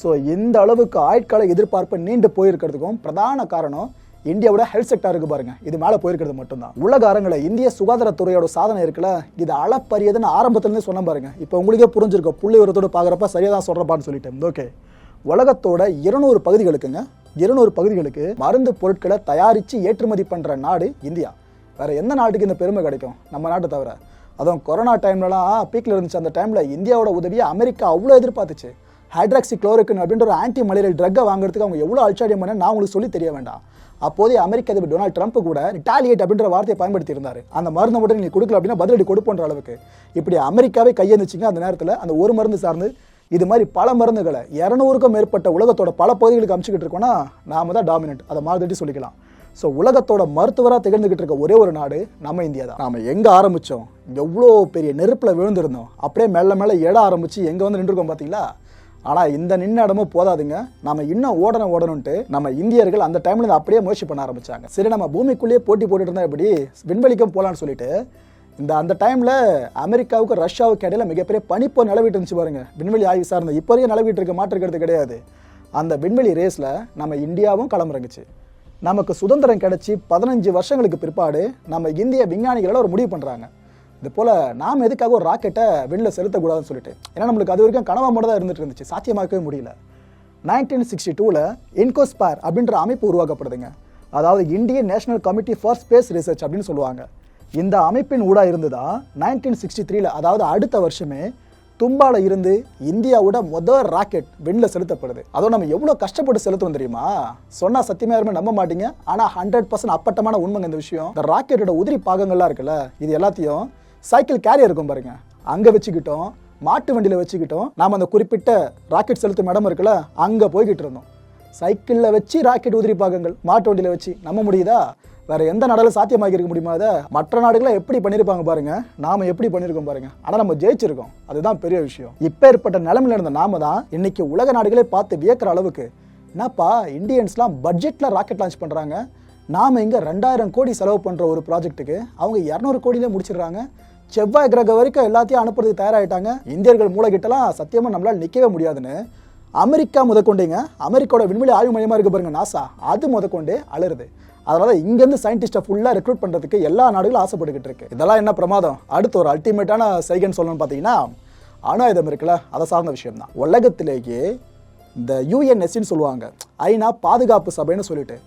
ஸோ இந்த அளவுக்கு ஆயுட்கால எதிர்பார்ப்பு நீண்டு போயிருக்கிறதுக்கும் பிரதான காரணம் இந்தியாவோட ஹெல்த் செக்டர் இருக்கு பாருங்க. இது மேலே போயிருக்கிறது மட்டும்தான். உலக அரங்கில் இந்திய சுகாதாரத்துறையோட சாதனை இருக்குல்ல இது அளப்பரியதுன்னு ஆரம்பத்துலேருந்து சொன்ன பாருங்க. இப்போ உங்களுக்கே புரிஞ்சிருக்கும் புள்ளி உரத்தோட பார்க்குறப்ப சரியாக தான் சொல்கிறப்பான்னு சொல்லிட்டேன் ஓகே. உலகத்தோட இருநூறு பகுதிகளுக்குங்க இருநூறு பகுதிகளுக்கு மருந்து பொருட்களை தயாரித்து ஏற்றுமதி பண்ணுற நாடு இந்தியா. வேற எந்த நாட்டுக்கு இந்த பெருமை கிடைக்கும்? நம்ம நாட்டை தவிர. அதுவும் கொரோனா டைம்லலாம் பீக்கில் இருந்துச்சு. அந்த டைமில் இந்தியாவோட உதவியை அமெரிக்கா அவ்வளோ எதிர்பார்த்துச்சு. ஹைட்ராக்சி குளோரிக்கன் அப்படின்ற ஒரு ஆன்டி மலேரியல் ட்ரக்கை வாங்குறதுக்கு அவங்க எவ்வளோ அல்சாடியம் பண்ண நான் உங்களுக்கு சொல்லி தெரிய வேண்டாம். அப்போதே அமெரிக்க அதிபர் டொனால்ட் ட்ரம்ப் கூட ரிட்டாலியேட் அப்படின்ற வார்த்தையை பயன்படுத்தி இருந்தார் அந்த மருந்தை மட்டும் நீங்கள் கொடுக்கல அப்படின்னா பதிலடி கொடுப்போன்ற அளவுக்கு. இப்படி அமெரிக்காவே கையெழுந்துச்சிங்க அந்த நேரத்தில் அந்த ஒரு மருந்து சார்ந்து இது மாதிரி பல மருந்துகளை இரநூறுக்கும் மேற்பட்ட உலகத்தோட பல பகுதிகளுக்கு அமுச்சுக்கிட்டு இருக்கோம்னா நாம தான் டாமினன்ட் அதை மாதிரி சொல்லிக்கலாம். ஸோ உலகத்தோட மருத்துவராக திகழ்ந்துகிட்டு இருக்க ஒரே ஒரு நாடு நம்ம இந்தியா தான். நாம் எங்கே ஆரம்பித்தோம் எவ்வளோ பெரிய நெருப்பில் விழுந்திருந்தோம்? அப்படியே மெல்ல மெல்ல எட ஆரம்பித்து எங்கே வந்து நின்றுருக்கோம் பார்த்தீங்களா ஆனால் இந்த நின்ன இடமும் போதாதுங்க. நம்ம இன்னும் ஓடணும் ஓடணும்ட்டு நம்ம இந்தியர்கள் அந்த டைம்ல அப்படியே முயற்சி பண்ண ஆரம்பிச்சாங்க. சரி நம்ம பூமிக்குள்ளேயே போட்டி போட்டுட்டு இருந்தால் எப்படி? விண்வெளிக்கும் போகலான்னு சொல்லிட்டு. இந்த அந்த டைமில் அமெரிக்காவுக்கு ரஷ்யாவுக்கு இடையில மிகப்பெரிய பனிப்போ நிலவிட்டு இருந்துச்சு பாருங்க. விண்வெளி ஆய்வு சார்ந்த இப்போ வரையும் நிலவிட்டு இருக்க மாற்றுக்கிறது கிடையாது. அந்த விண்வெளி ரேஸில் நம்ம இந்தியாவும் களமிறங்குச்சு நமக்கு சுதந்திரம் கிடைச்சி பதினஞ்சு வருஷங்களுக்கு பிற்பாடு நம்ம இந்திய விஞ்ஞானிகளோட ஒரு முடிவு பண்ணுறாங்க இது போல் நாம் எதுக்காக ஒரு ராக்கெட்டை வெளியில் செலுத்தக்கூடாதுன்னு சொல்லிட்டு. ஏன்னா நம்மளுக்கு அது வரைக்கும் கனவா மட்டும் தான் இருந்துட்டு இருந்துச்சு. சாத்தியமாக்கவே முடியல. நைன்டீன் சிக்ஸ்டி டூவில் இன்கோஸ்பார் அப்படின்ற அமைப்பு உருவாக்கப்படுதுங்க. அதாவது Indian national committee for space research அப்படின்னு சொல்லுவாங்க. இந்த அமைப்பின் ஊடாக இருந்துதான் நைன்டீன் சிக்ஸ்டி த்ரீல அதாவது அடுத்த வருஷமே தும்பால இருந்து இந்தியாவோட முதல் ராக்கெட் விண்ணில் செலுத்தப்படுது. அதுவும் நம்ம எவ்வளோ கஷ்டப்பட்டு செலுத்துவோம் தெரியுமா? சொன்னா சத்தியமா யாருமே நம்ப மாட்டீங்க. ஆனால் ஹண்ட்ரட் பர்சன்ட் அப்பட்டமான உண்மைங்க இந்த விஷயம். இந்த ராக்கெட்டோட உதிரி பாகங்கள்லாம் இருக்குல்ல இது எல்லாத்தையும் சைக்கிள் கேரியர் இருக்கும் பாருங்க. அங்கே வச்சுக்கிட்டோம் மாட்டு வண்டியில் வச்சுக்கிட்டோம். நாம் அந்த குறிப்பிட்ட ராக்கெட் செலுத்தும் இடம் இருக்குல்ல அங்கே போய்கிட்டு இருந்தோம். சைக்கிளில் வச்சு ராக்கெட் உதிரி பாகங்கள் மாட்டு வண்டியில் வச்சு நம்ப முடியுதா? வேறு எந்த நாடாலும் சாத்தியமாக இருக்க முடியுமா அதை? மற்ற நாடுகளை எப்படி பண்ணியிருப்பாங்க பாருங்கள் நாம எப்படி பண்ணியிருக்கோம் பாருங்கள் ஆனால் நம்ம ஜெயிச்சிருக்கோம். அதுதான் பெரிய விஷயம். இப்போ ஏற்பட்ட நிலமையில் இருந்த நாம தான் இன்றைக்கி உலக நாடுகளே பார்த்து வியக்கிற அளவுக்கு என்னப்பா இந்தியன்ஸ்லாம் பட்ஜெட்டில் ராக்கெட் லான்ச் பண்ணுறாங்க நாம் இங்கே ரெண்டாயிரம் கோடி செலவு பண்ணுற ஒரு ப்ராஜெக்ட்டுக்கு அவங்க இரநூறு கோடியிலே முடிச்சிடுறாங்க. செவ்வாய் கிரகம் வரைக்கும் எல்லாத்தையும் அனுப்புறதுக்கு தயாராகிட்டாங்க இந்தியர்கள் மூளைகிட்டலாம் சத்தியமாக நம்மளால் நிற்கவே முடியாதுன்னு. அமெரிக்கா முதற்கொண்டேங்க. அமெரிக்காவோட விண்வெளி ஆய்வு மையமாக இருக்குது பாருங்க நாசா அது முதற்கொண்டு அலருது அதனால இங்கேருந்து சயின்டிஸ்ட்டை ஃபுல்லாக ரெக்ரூட் பண்ணுறதுக்கு எல்லா நாடுகளும் ஆசைப்பட்டுக்கிட்டு இருக்கு. இதெல்லாம் என்ன பிரமாதம்? அடுத்து ஒரு அல்டிமேட்டான சைகன் சொல்லணும்னு பார்த்தீங்கன்னா அணு ஆயுதம் இருக்குல்ல அதை சார்ந்த விஷயம் தான் உலகத்திலேயே இந்த யூஎன்எஸ்சின்னு சொல்லுவாங்க. ஐநா பாதுகாப்பு சபைன்னு சொல்லிட்டு.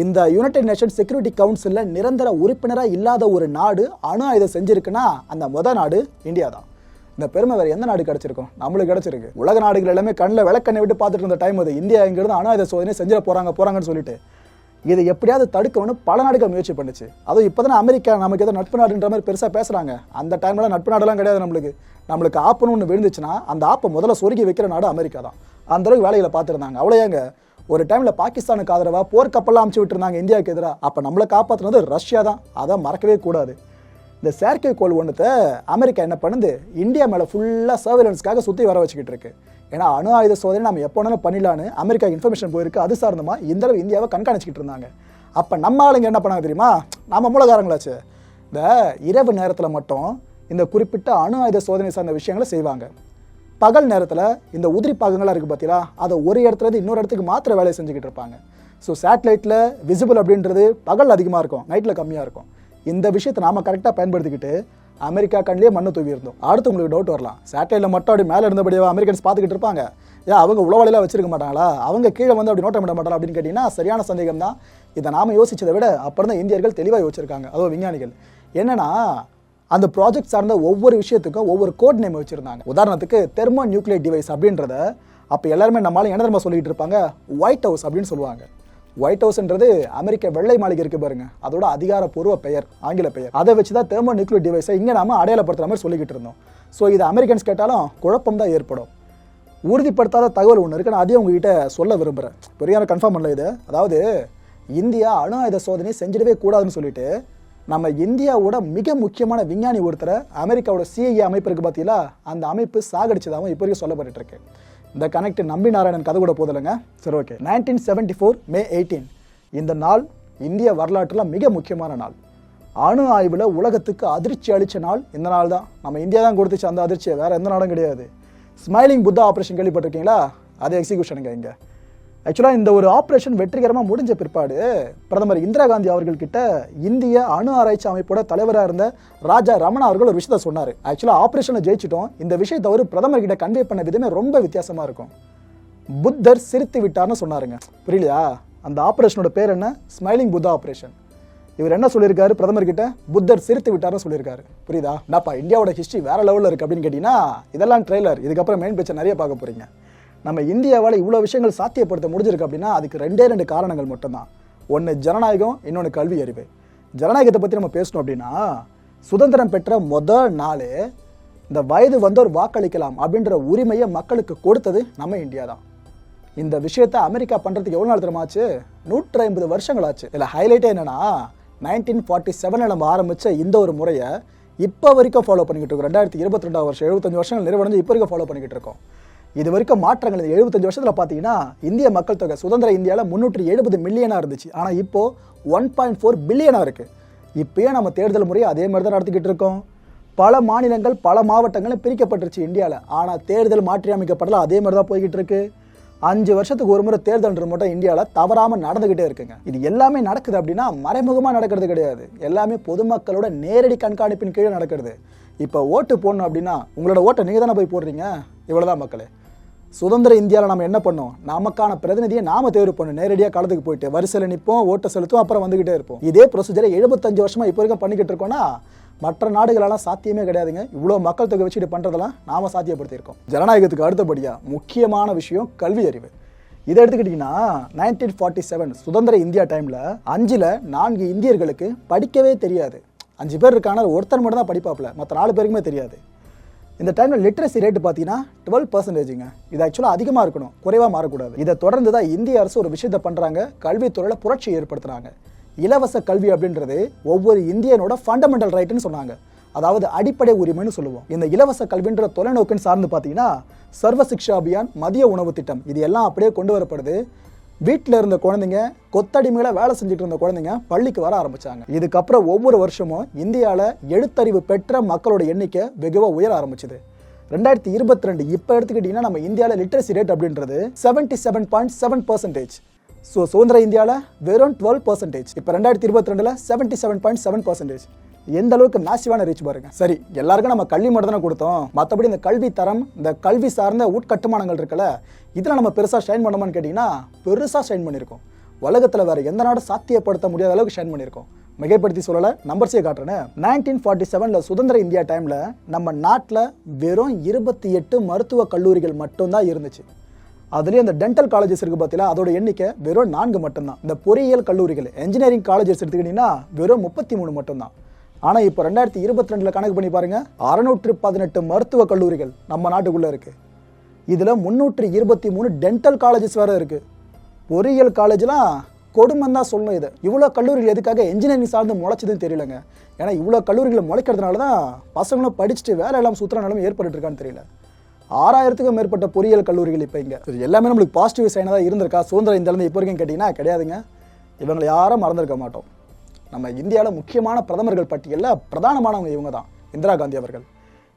இந்த யுனைடெட் நேஷன் செக்யூரிட்டி கவுன்சிலில் நிரந்தர உறுப்பினராக இல்லாத ஒரு நாடு அணு ஆயுதம் செஞ்சிருக்குன்னா அந்த முத நாடு இந்தியா தான். இந்த பெருமை வேறு எந்த நாடு கிடச்சிருக்கும்? நம்மளுக்கு கிடைச்சிருக்கு. உலக நாடுகள் எல்லாமே கண்ணில் விளக்கண்ணை விட்டு பார்த்துட்டு இருந்த டைம் அது. இந்தியா இங்கிருந்து அணு ஆயுத சோதனை செஞ்சிட போகிறாங்க போகிறாங்கன்னு சொல்லிட்டு. இதை எப்படியாவது தடுக்கணும்னு பல நாடுகள் முயற்சி பண்ணுச்சு. அதுவும் இப்போ அமெரிக்கா நமக்கு ஏதோ நட்பு நாடுன்ற மாதிரி பெருசாக பேசுகிறாங்க அந்த டைமில் நட்பு நாடெல்லாம் கிடையாது நம்மளுக்கு. நம்மளுக்கு ஆப்புன்னு ஒன்று விழுந்துச்சுன்னா அந்த ஆப்பை முதல்ல சொருகி வைக்கிற நாடு அமெரிக்கா தான். அந்தளவுக்கு வேலைகளை பார்த்துருந்தாங்க. அவ்வளோ ஏங்க? ஒரு டைம்ல பாகிஸ்தானுக்கு ஆதரவாக போர்க்கப்பெல்லாம் அமுச்சு விட்டுருந்தாங்க இந்தியாவுக்கு எதிராக அப்போ நம்மளை காப்பாற்றினது ரஷ்யா தான். அதை மறக்கவே கூடாது. இந்த செயற்கைக்கோள் ஒன்றத்தை அமெரிக்கா என்ன பண்ணுது? இந்தியா மேலே ஃபுல்லாக சர்வேலன்ஸ்க்காக சுற்றி வர வச்சுக்கிட்டு இருக்கு. ஏன்னா அணு ஆயுத சோதனை நம்ம எப்போ வேணாலும் பண்ணிடலான்னு அமெரிக்கா இன்ஃபர்மேஷன் போயிருக்கு. அது சார்ந்தமா இந்த அளவு இந்தியாவை கண்காணிச்சிக்கிட்டு இருந்தாங்க. அப்போ நம்ம ஆளுங்க என்ன பண்ணாங்க தெரியுமா? நம்ம மூலகாரங்களாச்சு. இந்த இரவு நேரத்தில் மட்டும் இந்த குறிப்பிட்ட அணு ஆயுத சோதனை சார்ந்த விஷயங்களை செய்வாங்க. பகல் நேரத்தில் இந்த உதிரி பாகங்களாக இருக்குது பார்த்தீங்களா அதை ஒரு இடத்துலேருந்து இன்னொரு இடத்துக்கு மாத்திர வேலையை செஞ்சுக்கிட்டு இருப்பாங்க. ஸோ சேட்டலைட்டில் விசிபிள் அப்படின்றது பகல் அதிகமாக இருக்கும் நைட்டில் கம்மியாக இருக்கும். இந்த விஷயத்தை நாம கரெக்டாக பயன்படுத்திக்கிட்டு அமெரிக்கா கண்ணிலே மண்ணு தூவி இருந்தோம் அடுத்து உங்களுக்கு டவுட் வரலாம். சேட்டலைட்டில் மட்டும் அப்படி மேலே இருந்தபடியாக அமெரிக்கன்ஸ் பார்த்துக்கிட்டு இருப்பாங்க. ஏன் அவங்க உளவலையில் வச்சிருக்க மாட்டாங்களா? அவங்க கீழே வந்து அப்படி நோட்டம் விட மாட்டாங்களா அப்படின்னு கேட்டிங்கன்னா சரியான சந்தேகம் தான் இதை நாம யோசிச்சதை விட அப்புறம் தான் இந்தியர்கள் தெளிவாக யோசிச்சிருக்காங்க. அதுவும் விஞ்ஞானிகள். என்னன்னா அந்த ப்ராஜெக்ட் சார்ந்த ஒவ்வொரு விஷயத்துக்கும் ஒவ்வொரு கோட் நேம் வச்சுருந்தாங்க. உதாரணத்துக்கு தெர்மோ நியூக்ளியர் டிவைஸ் அப்படின்றத அப்போ எல்லாருமே நம்மளால என்ன தெரியுமா சொல்லிட்டு இருப்பாங்க? ஒயிட் ஹவுஸ் அப்படின்னு சொல்லுவாங்க. ஒயிட் ஹவுஸ்ன்றது அமெரிக்க வெள்ளை மாளிகை இருக்கு பாருங்க. அதோட அதிகாரப்பூர்வ பெயர் ஆங்கில பெயர். அதை வச்சு தான் தெர்மோ நியூக்ளியர் டிவைஸை இங்கே நாம அடையாளப்படுத்துற மாதிரி சொல்லிக்கிட்டு இருந்தோம். ஸோ இது அமெரிக்கன்ஸ் கேட்டாலும் குழப்பம் தான் ஏற்படும். உறுதிப்படுத்தாத தகவல் ஒன்று இருக்கு நான் அதையும் உங்ககிட்ட சொல்ல விரும்புகிறேன் பெரியார கன்ஃபார்ம் பண்ணல இது. அதாவது இந்தியா அணு ஆயுத சோதனை செஞ்சிடவே கூடாதுன்னு சொல்லிட்டு நம்ம இந்தியாவோட மிக முக்கியமான விஞ்ஞானி ஒருத்தரை அமெரிக்காவோட சிஐஏ அமைப்பு இருக்குது பார்த்தீங்களா அந்த அமைப்பு சாகடிச்சதாகவும் இப்போ வரைக்கும் சொல்லப்பட்டு இருக்கு இந்த கனெக்ட் நம்பி நாராயணன் கதை கூட போதில்லைங்க சரி okay nineteen seventy four May eighteen இந்த நாள் இந்திய வரலாற்றில் மிக முக்கியமான நாள். அணு ஆய்வில் உலகத்துக்கு அதிர்ச்சி அளித்த நாள் இந்த நாள் தான். நம்ம இந்தியா தான் கொடுத்துச்சு அந்த அதிர்ச்சியை. வேறு எந்த நாடும் கிடையாது. ஸ்மைலிங் புத்தா ஆப்ரேஷன் கேள்விப்பட்டிருக்கீங்களா? அது எக்ஸிக்யூஷனுங்க இங்கே. ஆக்சுவலாக இந்த ஒரு ஆப்ரேஷன் வெற்றிகரமாக முடிஞ்ச பிற்பாடு பிரதமர் இந்திரா காந்தி அவர்கள்கிட்ட இந்திய அணு ஆராய்ச்சி அமைப்போட தலைவராக இருந்த ராஜா ரமணா அவர்கள் ஒரு விஷயத்த சொன்னார். ஆக்சுவலாக ஆப்ரேஷனை ஜெயிச்சிட்டோம். இந்த விஷயத்தை அவர் பிரதமர் கிட்ட கன்வே பண்ண விதமே ரொம்ப வித்தியாசமாக இருக்கும். புத்தர் சிரித்து விட்டார்னு சொன்னாருங்க. புரியலையா? அந்த ஆப்ரேஷனோட பேர் என்ன? ஸ்மைலிங் புத்தா ஆப்ரேஷன் இவர் என்ன சொல்லியிருக்காரு? பிரதமர் கிட்ட புத்தர் சிரித்து விட்டார்னு சொல்லியிருக்காரு. புரியுதா? என்னப்பா இந்தியாவோட ஹிஸ்ட்ரி வேற லெவலில் இருக்கு அப்படின்னு கேட்டீங்கன்னா இதெல்லாம் ட்ரெய்லர் இதுக்கப்புறம் மெயின் பிக்சர் நிறைய பார்க்க போறீங்க. நம்ம இந்தியாவால் இவ்வளோ விஷயங்கள் சாத்தியப்படுத்த முடிஞ்சிருக்கு அப்படின்னா அதுக்கு ரெண்டே ரெண்டு காரணங்கள் மட்டும்தான். ஒன்று ஜனநாயகம் இன்னொன்று கல்வி அறிவு. ஜனநாயகத்தை பற்றி நம்ம பேசணும் அப்படின்னா சுதந்திரம் பெற்ற முதல் நாளே இந்த வயது வந்தோர் வாக்களிக்கலாம் அப்படின்ற உரிமையை மக்களுக்கு கொடுத்தது நம்ம இந்தியா தான் இந்த விஷயத்தை அமெரிக்கா பண்ணுறதுக்கு எவ்வளோ நாள் தரமாச்சு நூற்றி ஐம்பது வருஷங்கள் ஆச்சு இதில் ஹைலைட்டே என்னென்னா நைன்டீன் ஃபார்ட்டி செவனில் நம்ம ஆரம்பித்த இந்த ஒரு முறையை இப்போ வரைக்கும் ஃபாலோ பண்ணிக்கிட்டு இருக்கோம். ரெண்டாயிரத்தி இருபத்தி ரெண்டாவது வருஷம் எழுபத்தஞ்சு வருஷங்கள் நிறைவடைஞ்சு இப்போ வரைக்கும் ஃபாலோ பண்ணிக்கிட்டு இருக்கோம். இது வரைக்கும் மாற்றங்கள் இந்த எழுபத்தஞ்சு வருஷத்தில் பார்த்தீங்கன்னா இந்திய மக்கள் தொகை சுதந்திர இந்தியாவில் முந்நூற்றி எழுபது மில்லியனாக இருந்துச்சு. ஆனால் இப்போ ஒன் பாயிண்ட் ஃபோர் பில்லியனாக இருக்குது இப்பயே நம்ம தேர்தல் முறையை அதே மாதிரி தான் நடத்திக்கிட்டு இருக்கோம். பல மாநிலங்கள் பல மாவட்டங்களும் பிரிக்கப்பட்டுருச்சு இந்தியாவில் ஆனால் தேர்தல் மாற்றி அமைக்கப்படல அதே மாதிரி தான் போய்கிட்டு இருக்கு. அஞ்சு வருஷத்துக்கு ஒரு முறை தேர்தல்ன்ற மட்டும் இந்தியாவில் தவறாமல் நடந்துக்கிட்டே இருக்குங்க. இது எல்லாமே நடக்குது அப்படின்னா மறைமுகமாக நடக்கிறது கிடையாது. எல்லாமே பொதுமக்களோட நேரடி கண்காணிப்பின் கீழே நடக்கிறது. இப்போ ஓட்டு போடணும் அப்படின்னா உங்களோட ஓட்டை நீங்கள் தானே போய் போடுறீங்க? இவ்வளோதான் மக்களே. சுதந்திர இந்தியாவில் நம்ம என்ன பண்ணோம்? நமக்கான பிரதிநிதியை நாம தேர்வு பண்ணணும் நேரடியாக காலத்துக்கு போயிட்டு வரிசையில் நிற்போம் ஓட்டை செலுத்தும் அப்புறம் வந்துகிட்டே இருப்போம். இதே ப்ரொசீஜரை எழுபத்தஞ்சு வருஷமா இப்போ வரைக்கும் பண்ணிக்கிட்டு இருக்கோம்னா மற்ற நாடுகளெல்லாம் சாத்தியமே கிடையாதுங்க. இவ்வளோ மக்கள் தொகை வச்சுட்டு பண்ணுறதெல்லாம் நாம சாத்தியப்படுத்தியிருக்கோம். ஜனநாயகத்துக்கு அடுத்தபடியாக முக்கியமான விஷயம் கல்வி அறிவு. இதை எடுத்துக்கிட்டிங்கன்னா நைன்டீன் ஃபார்ட்டி செவன் சுதந்திர இந்தியா டைமில் அஞ்சில் நான்கு இந்தியர்களுக்கு படிக்கவே தெரியாது. அஞ்சு பேர் இருக்கான ஒருத்தர் மட்டும் தான் படிப்பாப்புல. மற்ற நாலு பேருக்குமே தெரியாது. இந்த டைமில் லிட்ரஸி ரேட் பார்த்தீங்கன்னா டுவெல் பர்சன்டேஜுங்க இது ஆக்சுவலாக அதிகமாக இருக்கணும். குறைவாக மாறக்கூடாது. இதை தொடர்ந்து தான் இந்திய அரசு ஒரு விஷயத்தை பண்ணுறாங்க கல்வித்துறையில் புரட்சி ஏற்படுத்துகிறாங்க இலவச கல்வி அப்படின்றது ஒவ்வொரு இந்தியனோட ஃபண்டமெண்டல் ரைட்டுன்னு சொன்னாங்க. அதாவது அடிப்படை உரிமைன்னு சொல்லுவோம். இந்த இலவச கல்வின்ற தொலைநோக்குன்னு சார்ந்து பார்த்தீங்கன்னா சர்வ சிக்ஷா அபியான் மதிய உணவு திட்டம் இது எல்லாம் அப்படியே கொண்டு வரப்படுது. வீட்டில் இருந்த குழந்தைங்க கொத்தடிமையில வேலை செஞ்சுட்டு இருந்த குழந்தைங்க பள்ளிக்கு வர ஆரம்பிச்சாங்க. இதுக்கப்புறம் ஒவ்வொரு வருஷமும் இந்தியாவில் எழுத்தறிவு பெற்ற மக்களோட எண்ணிக்கை வெகுவாக உயர ஆரம்பிச்சது. ரெண்டாயிரத்தி இருபத்தி ரெண்டு இப்போ எடுத்துக்கிட்டிங்கன்னா நம்ம இந்தியாவில் லிட்ரஸி ரேட் அப்படின்றது seventy seven point seven percentage so சுதந்திர இந்தியாவில் வெறும் டுவெல் பர்சன்டேஜ் இப்போ ரெண்டாயிரத்தி இருபத்தி ரெண்டில் seventy seven point seven percentage எந்த அளவுக்கு மேசிவான ரீச் பாருங்க. சரி எல்லாருக்கும் நம்ம கல்வி மட்டும் தானே கொடுத்தோம். மற்றபடி இந்த கல்வி தரம் இந்த கல்வி சார்ந்த உட்கட்டுமானங்கள் இருக்குல்ல இதில் நம்ம பெருசாக ஷைன் பண்ணோமான்னு கேட்டிங்கன்னா பெருசாக ஷைன் பண்ணியிருக்கோம் உலகத்தில் வேறு எந்த நாடும் சாத்தியப்படுத்த முடியாத அளவுக்கு ஷைன் பண்ணியிருக்கோம் மிகைப்படுத்தி சொல்லலை நம்பர்ஸே காட்டுறேன். நைன்டீன் ஃபார்ட்டி செவனில் சுதந்திர இந்தியா டைமில் நம்ம நாட்டில் வெறும் இருபத்தி எட்டு மருத்துவக் கல்லூரிகள் மட்டும்தான் இருந்துச்சு. அதுலேயும் அந்த டென்டல் காலேஜஸ் இருக்கு பார்த்தீங்களா அதோட எண்ணிக்கை வெறும் நான்கு மட்டும்தான். இந்த பொறியியல் கல்லூரிகள் இன்ஜினியரிங் காலேஜஸ் எடுத்துக்கிட்டிங்கன்னா வெறும் முப்பத்தி மூணு மட்டும்தான். ஆனால் இப்போ ரெண்டாயிரத்தி இருபத்தி ரெண்டில் கணக்கு பண்ணி பாருங்கள் அறுநூற்று பதினெட்டு மருத்துவ கல்லூரிகள் நம்ம நாட்டுக்குள்ளே இருக்குது இதில் முந்நூற்றி இருபத்தி மூணு டென்டல் காலேஜஸ் வேறு இருக்குது பொறியியல் காலேஜ்லாம் கொடுமன் தான் சொல்லணும் இது. இவ்வளோ கல்லூரிகள் எதுக்காக இன்ஜினியரிங் சார்ந்து முளைச்சதுன்னு தெரியலங்க. ஏன்னா இவ்வளோ கல்லூரிகளை முளைக்கிறதுனால தான் பசங்களும் படிச்சுட்டு வேலை எல்லாம் சுற்றுற நிலைமை ஏற்பட்டுருக்கான்னு தெரியல. ஆறாயிரத்துக்கும் மேற்பட்ட பொறியியல் கல்லூரிகள் இப்போ இங்கே. எல்லாமே நம்மளுக்கு பாசிட்டிவ் சைனாக தான் இருந்திருக்கா? சுதந்திரம் இந்தியாவிலேருந்து இப்போ வரைக்கும் கேட்டிங்கன்னா கிடையாதுங்க. இவங்களை யாரும் மறந்துருக்க மாட்டோம். நம்ம இந்தியாவில் முக்கியமான பிரதமர்கள் பட்டியலில் பிரதானமானவங்க இவங்க தான். இந்திரா காந்தி அவர்கள்.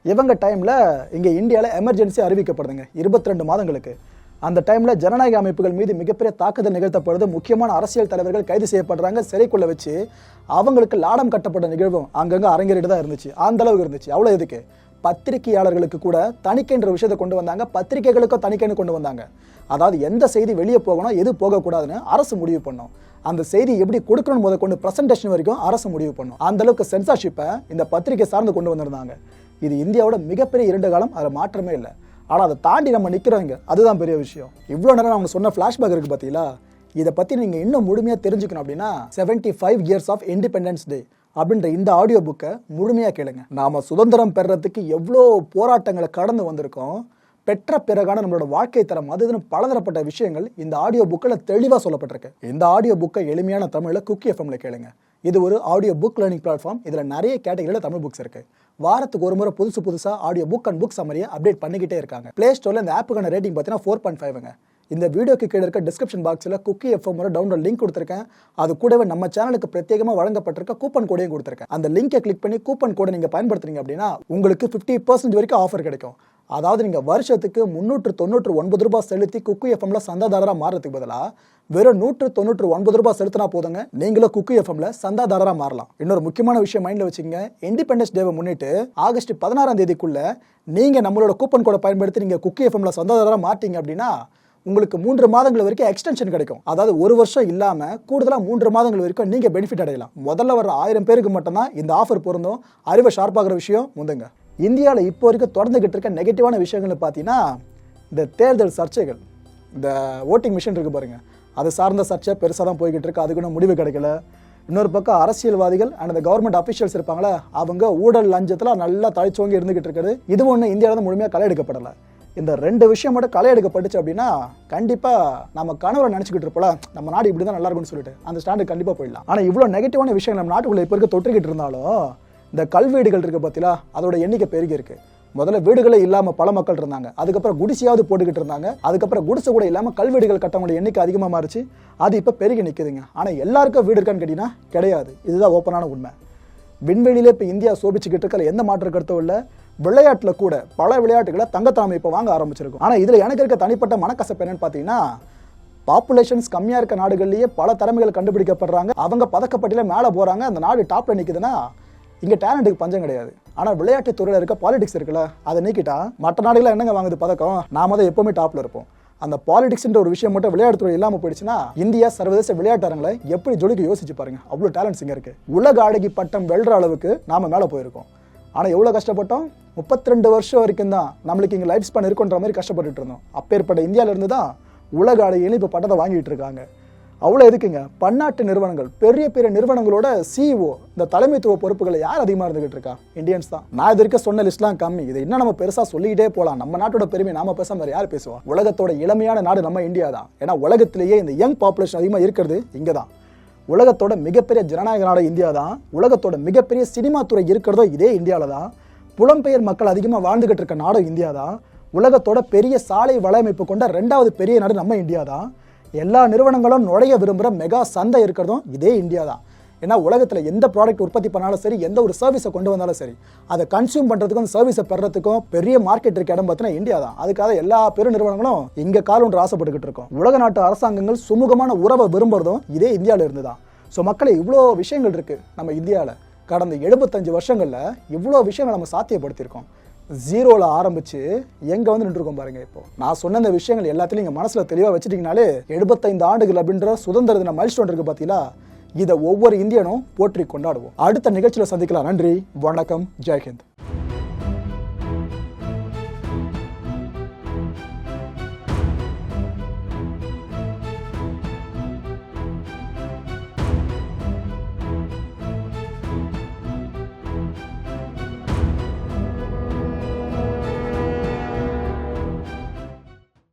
இவங்க டைமில் இங்கே இந்தியாவில் எமர்ஜென்சி அறிவிக்கப்படுதுங்க. இருபத்தி ரெண்டு மாதங்களுக்கு. அந்த டைமில் ஜனநாயக அமைப்புகள் மீது மிகப்பெரிய தாக்குதல் நிகழ்த்தப்படுது. முக்கியமான அரசியல் தலைவர்கள் கைது செய்யப்படுறாங்க. சிறைக்குள்ளே வச்சு அவங்களுக்கு லாடம் கட்டப்பட்ட நிகழ்வும் அங்கங்கே அரங்கேறிட்டு தான் இருந்துச்சு. அந்த அளவுக்கு இருந்துச்சு. அவ்வளோ எதுக்கு? பத்திரிகையாளர்களுக்கு கூட தணிக்கைன்ற விஷயத்தை கொண்டு வந்தாங்க. பத்திரிகைகளுக்கும் தணிக்கைன்னு கொண்டு வந்தாங்க. அதாவது எந்த செய்தி வெளியே போகணும் எது போகக்கூடாதுன்னு அரசு முடிவு பண்ணும். அந்த செய்தி எப்படி கொடுக்கணும் முத கொண்டு ப்ரெசன்டேஷன் வரைக்கும் அரசு முடிவு பண்ணும். அந்த அளவுக்கு சென்சார்ஷிப்பை இந்த பத்திரிகை சார்ந்து கொண்டு வந்திருந்தாங்க. இது இந்தியாவோட மிகப்பெரிய இரண்டு காலம் அதில் மாற்றமே இல்லை. ஆனால் அதை தாண்டி நம்ம நிற்கிறவங்க அதுதான் பெரிய விஷயம். இவ்வளோ நேரம் அவங்க சொன்ன ஃப்ளாஷ்பேக் இருக்குது பார்த்தீங்களா இதை பற்றி நீங்கள் இன்னும் முழுமையாக தெரிஞ்சுக்கணும் அப்படின்னா seventy five years of independence day அப்படின்ற இந்த ஆடியோ புக்கை முழுமையாக கேளுங்க. நாம சுதந்திரம் பெறறதுக்கு எவ்வளோ போராட்டங்களை கடந்து வந்திருக்கோம் பெற்ற பிறகான நம்மளோட வாழ்க்கை தரம் அது இதுன்னு பலதரப்பட்ட விஷயங்கள் இந்த ஆடியோ புக்கில் தெளிவாக சொல்லப்பட்டிருக்கு. இந்த ஆடியோ புக்கை எளிமையான தமிழில் குக்கி எஃப்எம்ல கேளுங்க. இது ஒரு ஆடியோ புக் லேர்னிங் பிளாட்ஃபார்ம் இதில் நிறைய கேட்டகரியில் தமிழ் புக்ஸ் இருக்கு. வாரத்துக்கு ஒரு முறை புதுசு புதுசாக ஆடியோ புக் அண்ட் புக் சம்மரியை அப்டேட் பண்ணிக்கிட்டே இருக்காங்க. ப்ளே ஸ்டோரில் இந்த ஆப்புக்கான ரேட்டிங் பார்த்தீங்கன்னா ஃபோர் பாயிண்ட் ஃபைவ்ங்க இந்த வீடியோக்கு கீழே இருக்க டிஸ்கிரிப்ஷன் பாக்ஸில் குக்கி எஃப்எம்மோட டவுன்லோட் லிங்க் கொடுத்துருக்கேன். அது கூடவே நம்ம சேனலுக்கு பிரத்யேகமாக வழங்கப்பட்டிருக்க கூப்பன் கோடையும் கொடுத்துருக்கேன். அந்த லிங்கை கிளிக் பண்ணி கூப்பன் கோடை நீங்கள் பயன்படுத்துறீங்க அப்படின்னா உங்களுக்கு ஃபிஃப்டி பர்சன்ட் வரைக்கும் ஆஃபர் கிடைக்கும். அதாவது நீங்கள் வருஷத்துக்கு முன்னூற்று தொண்ணூற்று ஒன்பது ரூபாய் செலுத்தி குக்கு எஃப்எம்ல சந்தாதாரராக மாறுறதுக்கு பதிலாக வெறும் நூற்று தொண்ணூற்று ஒன்பது ரூபாய் செலுத்தினா போதுங்க நீங்களும் குக்கு எஃப்எம்ல சந்தாதாரராக மாறலாம். இன்னொரு முக்கியமான விஷயம் மைண்டில் வச்சுங்க இண்டிபெண்டன்ஸ் டேவை முன்னிட்டு ஆகஸ்ட் பதினாறாம் தேதிக்குள்ள நீங்கள் நம்மளோட கூப்பன் கோடை பயன்படுத்தி நீங்கள் குக்கு எஃப்எம்ல சந்தாதாரராக மாட்டீங்க அப்படின்னா உங்களுக்கு மூன்று மாதங்கள் வரைக்கும் எக்ஸ்டென்ஷன் கிடைக்கும். அதாவது ஒரு வருஷம் இல்லாமல் கூடுதலாக மூன்று மாதங்கள் வரைக்கும் நீங்கள் பெனிஃபிட் அடையலாம். முதல்ல வர ஆயிரம் பேருக்கு மட்டும்தான் இந்த ஆஃபர் பொருந்தும். அறிவை ஷார்ப்பாகிற விஷயம் முந்துங்க. இந்தியாவில் இப்போ வரைக்கும் தொடர்ந்துகிட்டு இருக்க நெகட்டிவான விஷயங்கள் பார்த்தீங்கன்னா இந்த தேர்தல் சர்ச்சைகள் இந்த ஓட்டிங் மிஷின் இருக்குது பாருங்கள் அது சார்ந்த சர்ச்சை பெருசாக தான் போய்கிட்டு இருக்கு. அதுக்கு இன்னும் முடிவு கிடைக்கல. இன்னொரு பக்கம் அரசியல்வாதிகள் அண்ட் கவர்மெண்ட் அஃபிஷியல்ஸ் இருப்பாங்களே அவங்க ஊழல் லஞ்சத்தில் நல்லா தழைச்சோங்க இருந்துகிட்டு இருக்குது. இது ஒன்று இந்தியாவில் தான் முழுமையாக களை எடுக்கப்படலை. இந்த ரெண்டு விஷயம் மட்டும் களை எடுக்கப்பட்டுச்சு அப்படின்னா கண்டிப்பாக நம்ம கனவுல நினச்சிக்கிட்டு இருப்போல நம்ம நாடு இப்படி தான் நல்லா இருக்கும்னு சொல்லிட்டு அந்த ஸ்டாண்டுக்கு கண்டிப்பாக போயிடலாம். ஆனால் இவ்வளோ நெகட்டிவான விஷயம் நம்ம நாட்டுக்குள்ளே இப்போ இருக்க தொற்றுக்கிட்டு இருந்தாலும் இந்த கல்வீடுகள் இருக்கு பார்த்தீங்களா அதோட எண்ணிக்கை பெருகி இருக்கு. முதல்ல வீடுகளே இல்லாம பல மக்கள் இருந்தாங்க. அதுக்கப்புறம் குடிசையாவது போட்டுக்கிட்டு இருந்தாங்க. அதுக்கப்புறம் குடிசை கூட இல்லாம கல்வீடுகள் கட்டவங்களுடைய எண்ணிக்கை அதிகமாக மாறிச்சு. அது இப்போ பெருகி நிற்குதுங்க ஆனா எல்லாருக்கும் வீடு இருக்கான்னு கேட்டீங்கன்னா கிடையாது. இதுதான் ஓப்பனான உண்மை. விண்வெளியில இப்போ இந்தியா சோபிச்சுக்கிட்டு இருக்கல எந்த மாற்று கருத்தும் இல்லை. விளையாட்டில் கூட பல விளையாட்டுகளை தங்கத்தலைமை இப்போ வாங்க ஆரம்பிச்சிருக்கும். ஆனால் இதில் எனக்கு இருக்க தனிப்பட்ட மனக்கசப்பு என்னன்னு பார்த்தீங்கன்னா பாப்புலேஷன்ஸ் கம்மியாக இருக்க நாடுகள்லேயே பல திறமைகள் கண்டுபிடிக்கப்படுறாங்க. அவங்க பதக்கப்பட்டியில் மேலே போகிறாங்க அந்த நாடு டாப்பில் நிற்குதுன்னா இங்கே டேலண்ட்டுக்கு பஞ்சம் கிடையாது. ஆனால் விளையாட்டு துறையில் இருக்க பாலிடிக்ஸ் இருக்குல்ல அதை நீக்கிட்டா மற்ற நாடுகள் என்னங்க வாங்குது பதக்கம்? நாம தான் எப்பவுமே டாப்பில் இருப்போம். அந்த பாலிடிக்ஸ்ன்ற ஒரு விஷயம் மட்டும் விளையாட்டு துறை இல்லாமல் போயிடுச்சுன்னா இந்தியா சர்வதேச விளையாட்டரங்களை எப்படி ஜொலிக்க யோசிச்சு பாருங்க. அவ்வளோ டேலண்ட்ஸ் இங்கே இருக்கு. உலக அழகி பட்டம் வெல்ற அளவுக்கு நாம மேலே போயிருக்கோம். ஆனால் எவ்வளோ கஷ்டப்பட்டோம்? முப்பத்தி ரெண்டு வருஷம் வரைக்கும் தான் நம்மளுக்கு இங்கே லைஃப் ஸ்பான் இருக்குன்ற மாதிரி கஷ்டப்பட்டுட்டு இருந்தோம். அப்பேற்பட்ட இந்தியாவிலேருந்து தான் உலக அழகியில் இப்போ பட்டத்தை வாங்கிட்டு இருக்காங்க. அவ்வளோ எதுக்குங்க? பன்னாட்டு நிறுவனங்கள் பெரிய பெரிய நிறுவனங்களோட சிஇஓ இந்த தலைமைத்துவ பொறுப்புகளை யார் அதிகமாக இருந்துகிட்டு இருக்கா? இந்தியன்ஸ் தான். நான் இது இருக்க சொன்ன லிஸ்ட்லாம் கம்மி. இது இன்னும் நம்ம பெருசாக சொல்லிக்கிட்டே போகலாம் நம்ம நாட்டோட பெருமை நாம பேசாம வேறு யார் பேசுவா? உலகத்தோட இளமையான நாடு நம்ம இந்தியா தான். ஏன்னா உலகத்திலேயே இந்த யங் பாப்புலேஷன் அதிகமாக இருக்கிறது இங்கே தான். உலகத்தோட மிகப்பெரிய ஜனநாயக நாடு இந்தியா தான். உலகத்தோட மிகப்பெரிய சினிமா துறை இருக்கிறதோ இதே இந்தியாவில் தான். புலம்பெயர் மக்கள் அதிகமாக வாழ்ந்துகிட்டு இருக்க நாடும் இந்தியா தான். உலகத்தோட பெரிய சாலை வலையமைப்பு கொண்ட ரெண்டாவது பெரிய நாடு நம்ம இந்தியா தான். எல்லா நிறுவனங்களும் நுழைய விரும்புகிற மெகா சந்தை இருக்கிறதும் இதே இந்தியா தான். ஏன்னா உலகத்தில் எந்த ப்ராடக்ட் உற்பத்தி பண்ணாலும் சரி எந்த ஒரு சர்வீஸை கொண்டு வந்தாலும் சரி அதை கன்சியூம் பண்ணுறதுக்கும் சர்வீஸை பெறத்துக்கும் பெரிய மார்க்கெட் இருக்க இடம் பார்த்தீங்கன்னா இந்தியா தான். அதுக்காக எல்லா பெரு நிறுவனங்களும் இங்கே கால் ஒன்று ஆசைப்பட்டுக்கிட்டு இருக்கோம். உலக நாட்டு அரசாங்கங்கள் சுமூகமான உறவை விரும்புறதும் இதே இந்தியாவில் இருந்து தான். ஸோ மக்களே இவ்வளோ விஷயங்கள் இருக்குது நம்ம இந்தியாவில் கடந்த எழுபத்தஞ்சு வருஷங்களில் இவ்வளோ விஷயங்கள் நம்ம சாத்தியப்படுத்தியிருக்கோம். ஜீரோவில் ஆரம்பித்து எங்கே வந்து நின்றுருக்கோம் பாருங்கள் இப்போ. நான் சொன்ன இந்த விஷயங்கள் எல்லாத்தையும் நீங்கள் மனசில் தெளிவாக வச்சுட்டிங்கனாலே எழுபத்தைந்து ஆண்டுகள் அப்படின்ற சுதந்திர தின மைல்ஸ்டோன் இருக்குது பார்த்தீங்களா இதை ஒவ்வொரு இந்தியனும் போற்றி கொண்டாடுவோம். அடுத்த நிகழ்ச்சியில் சந்திக்கலாம். நன்றி. வணக்கம். ஜெய்ஹிந்த்.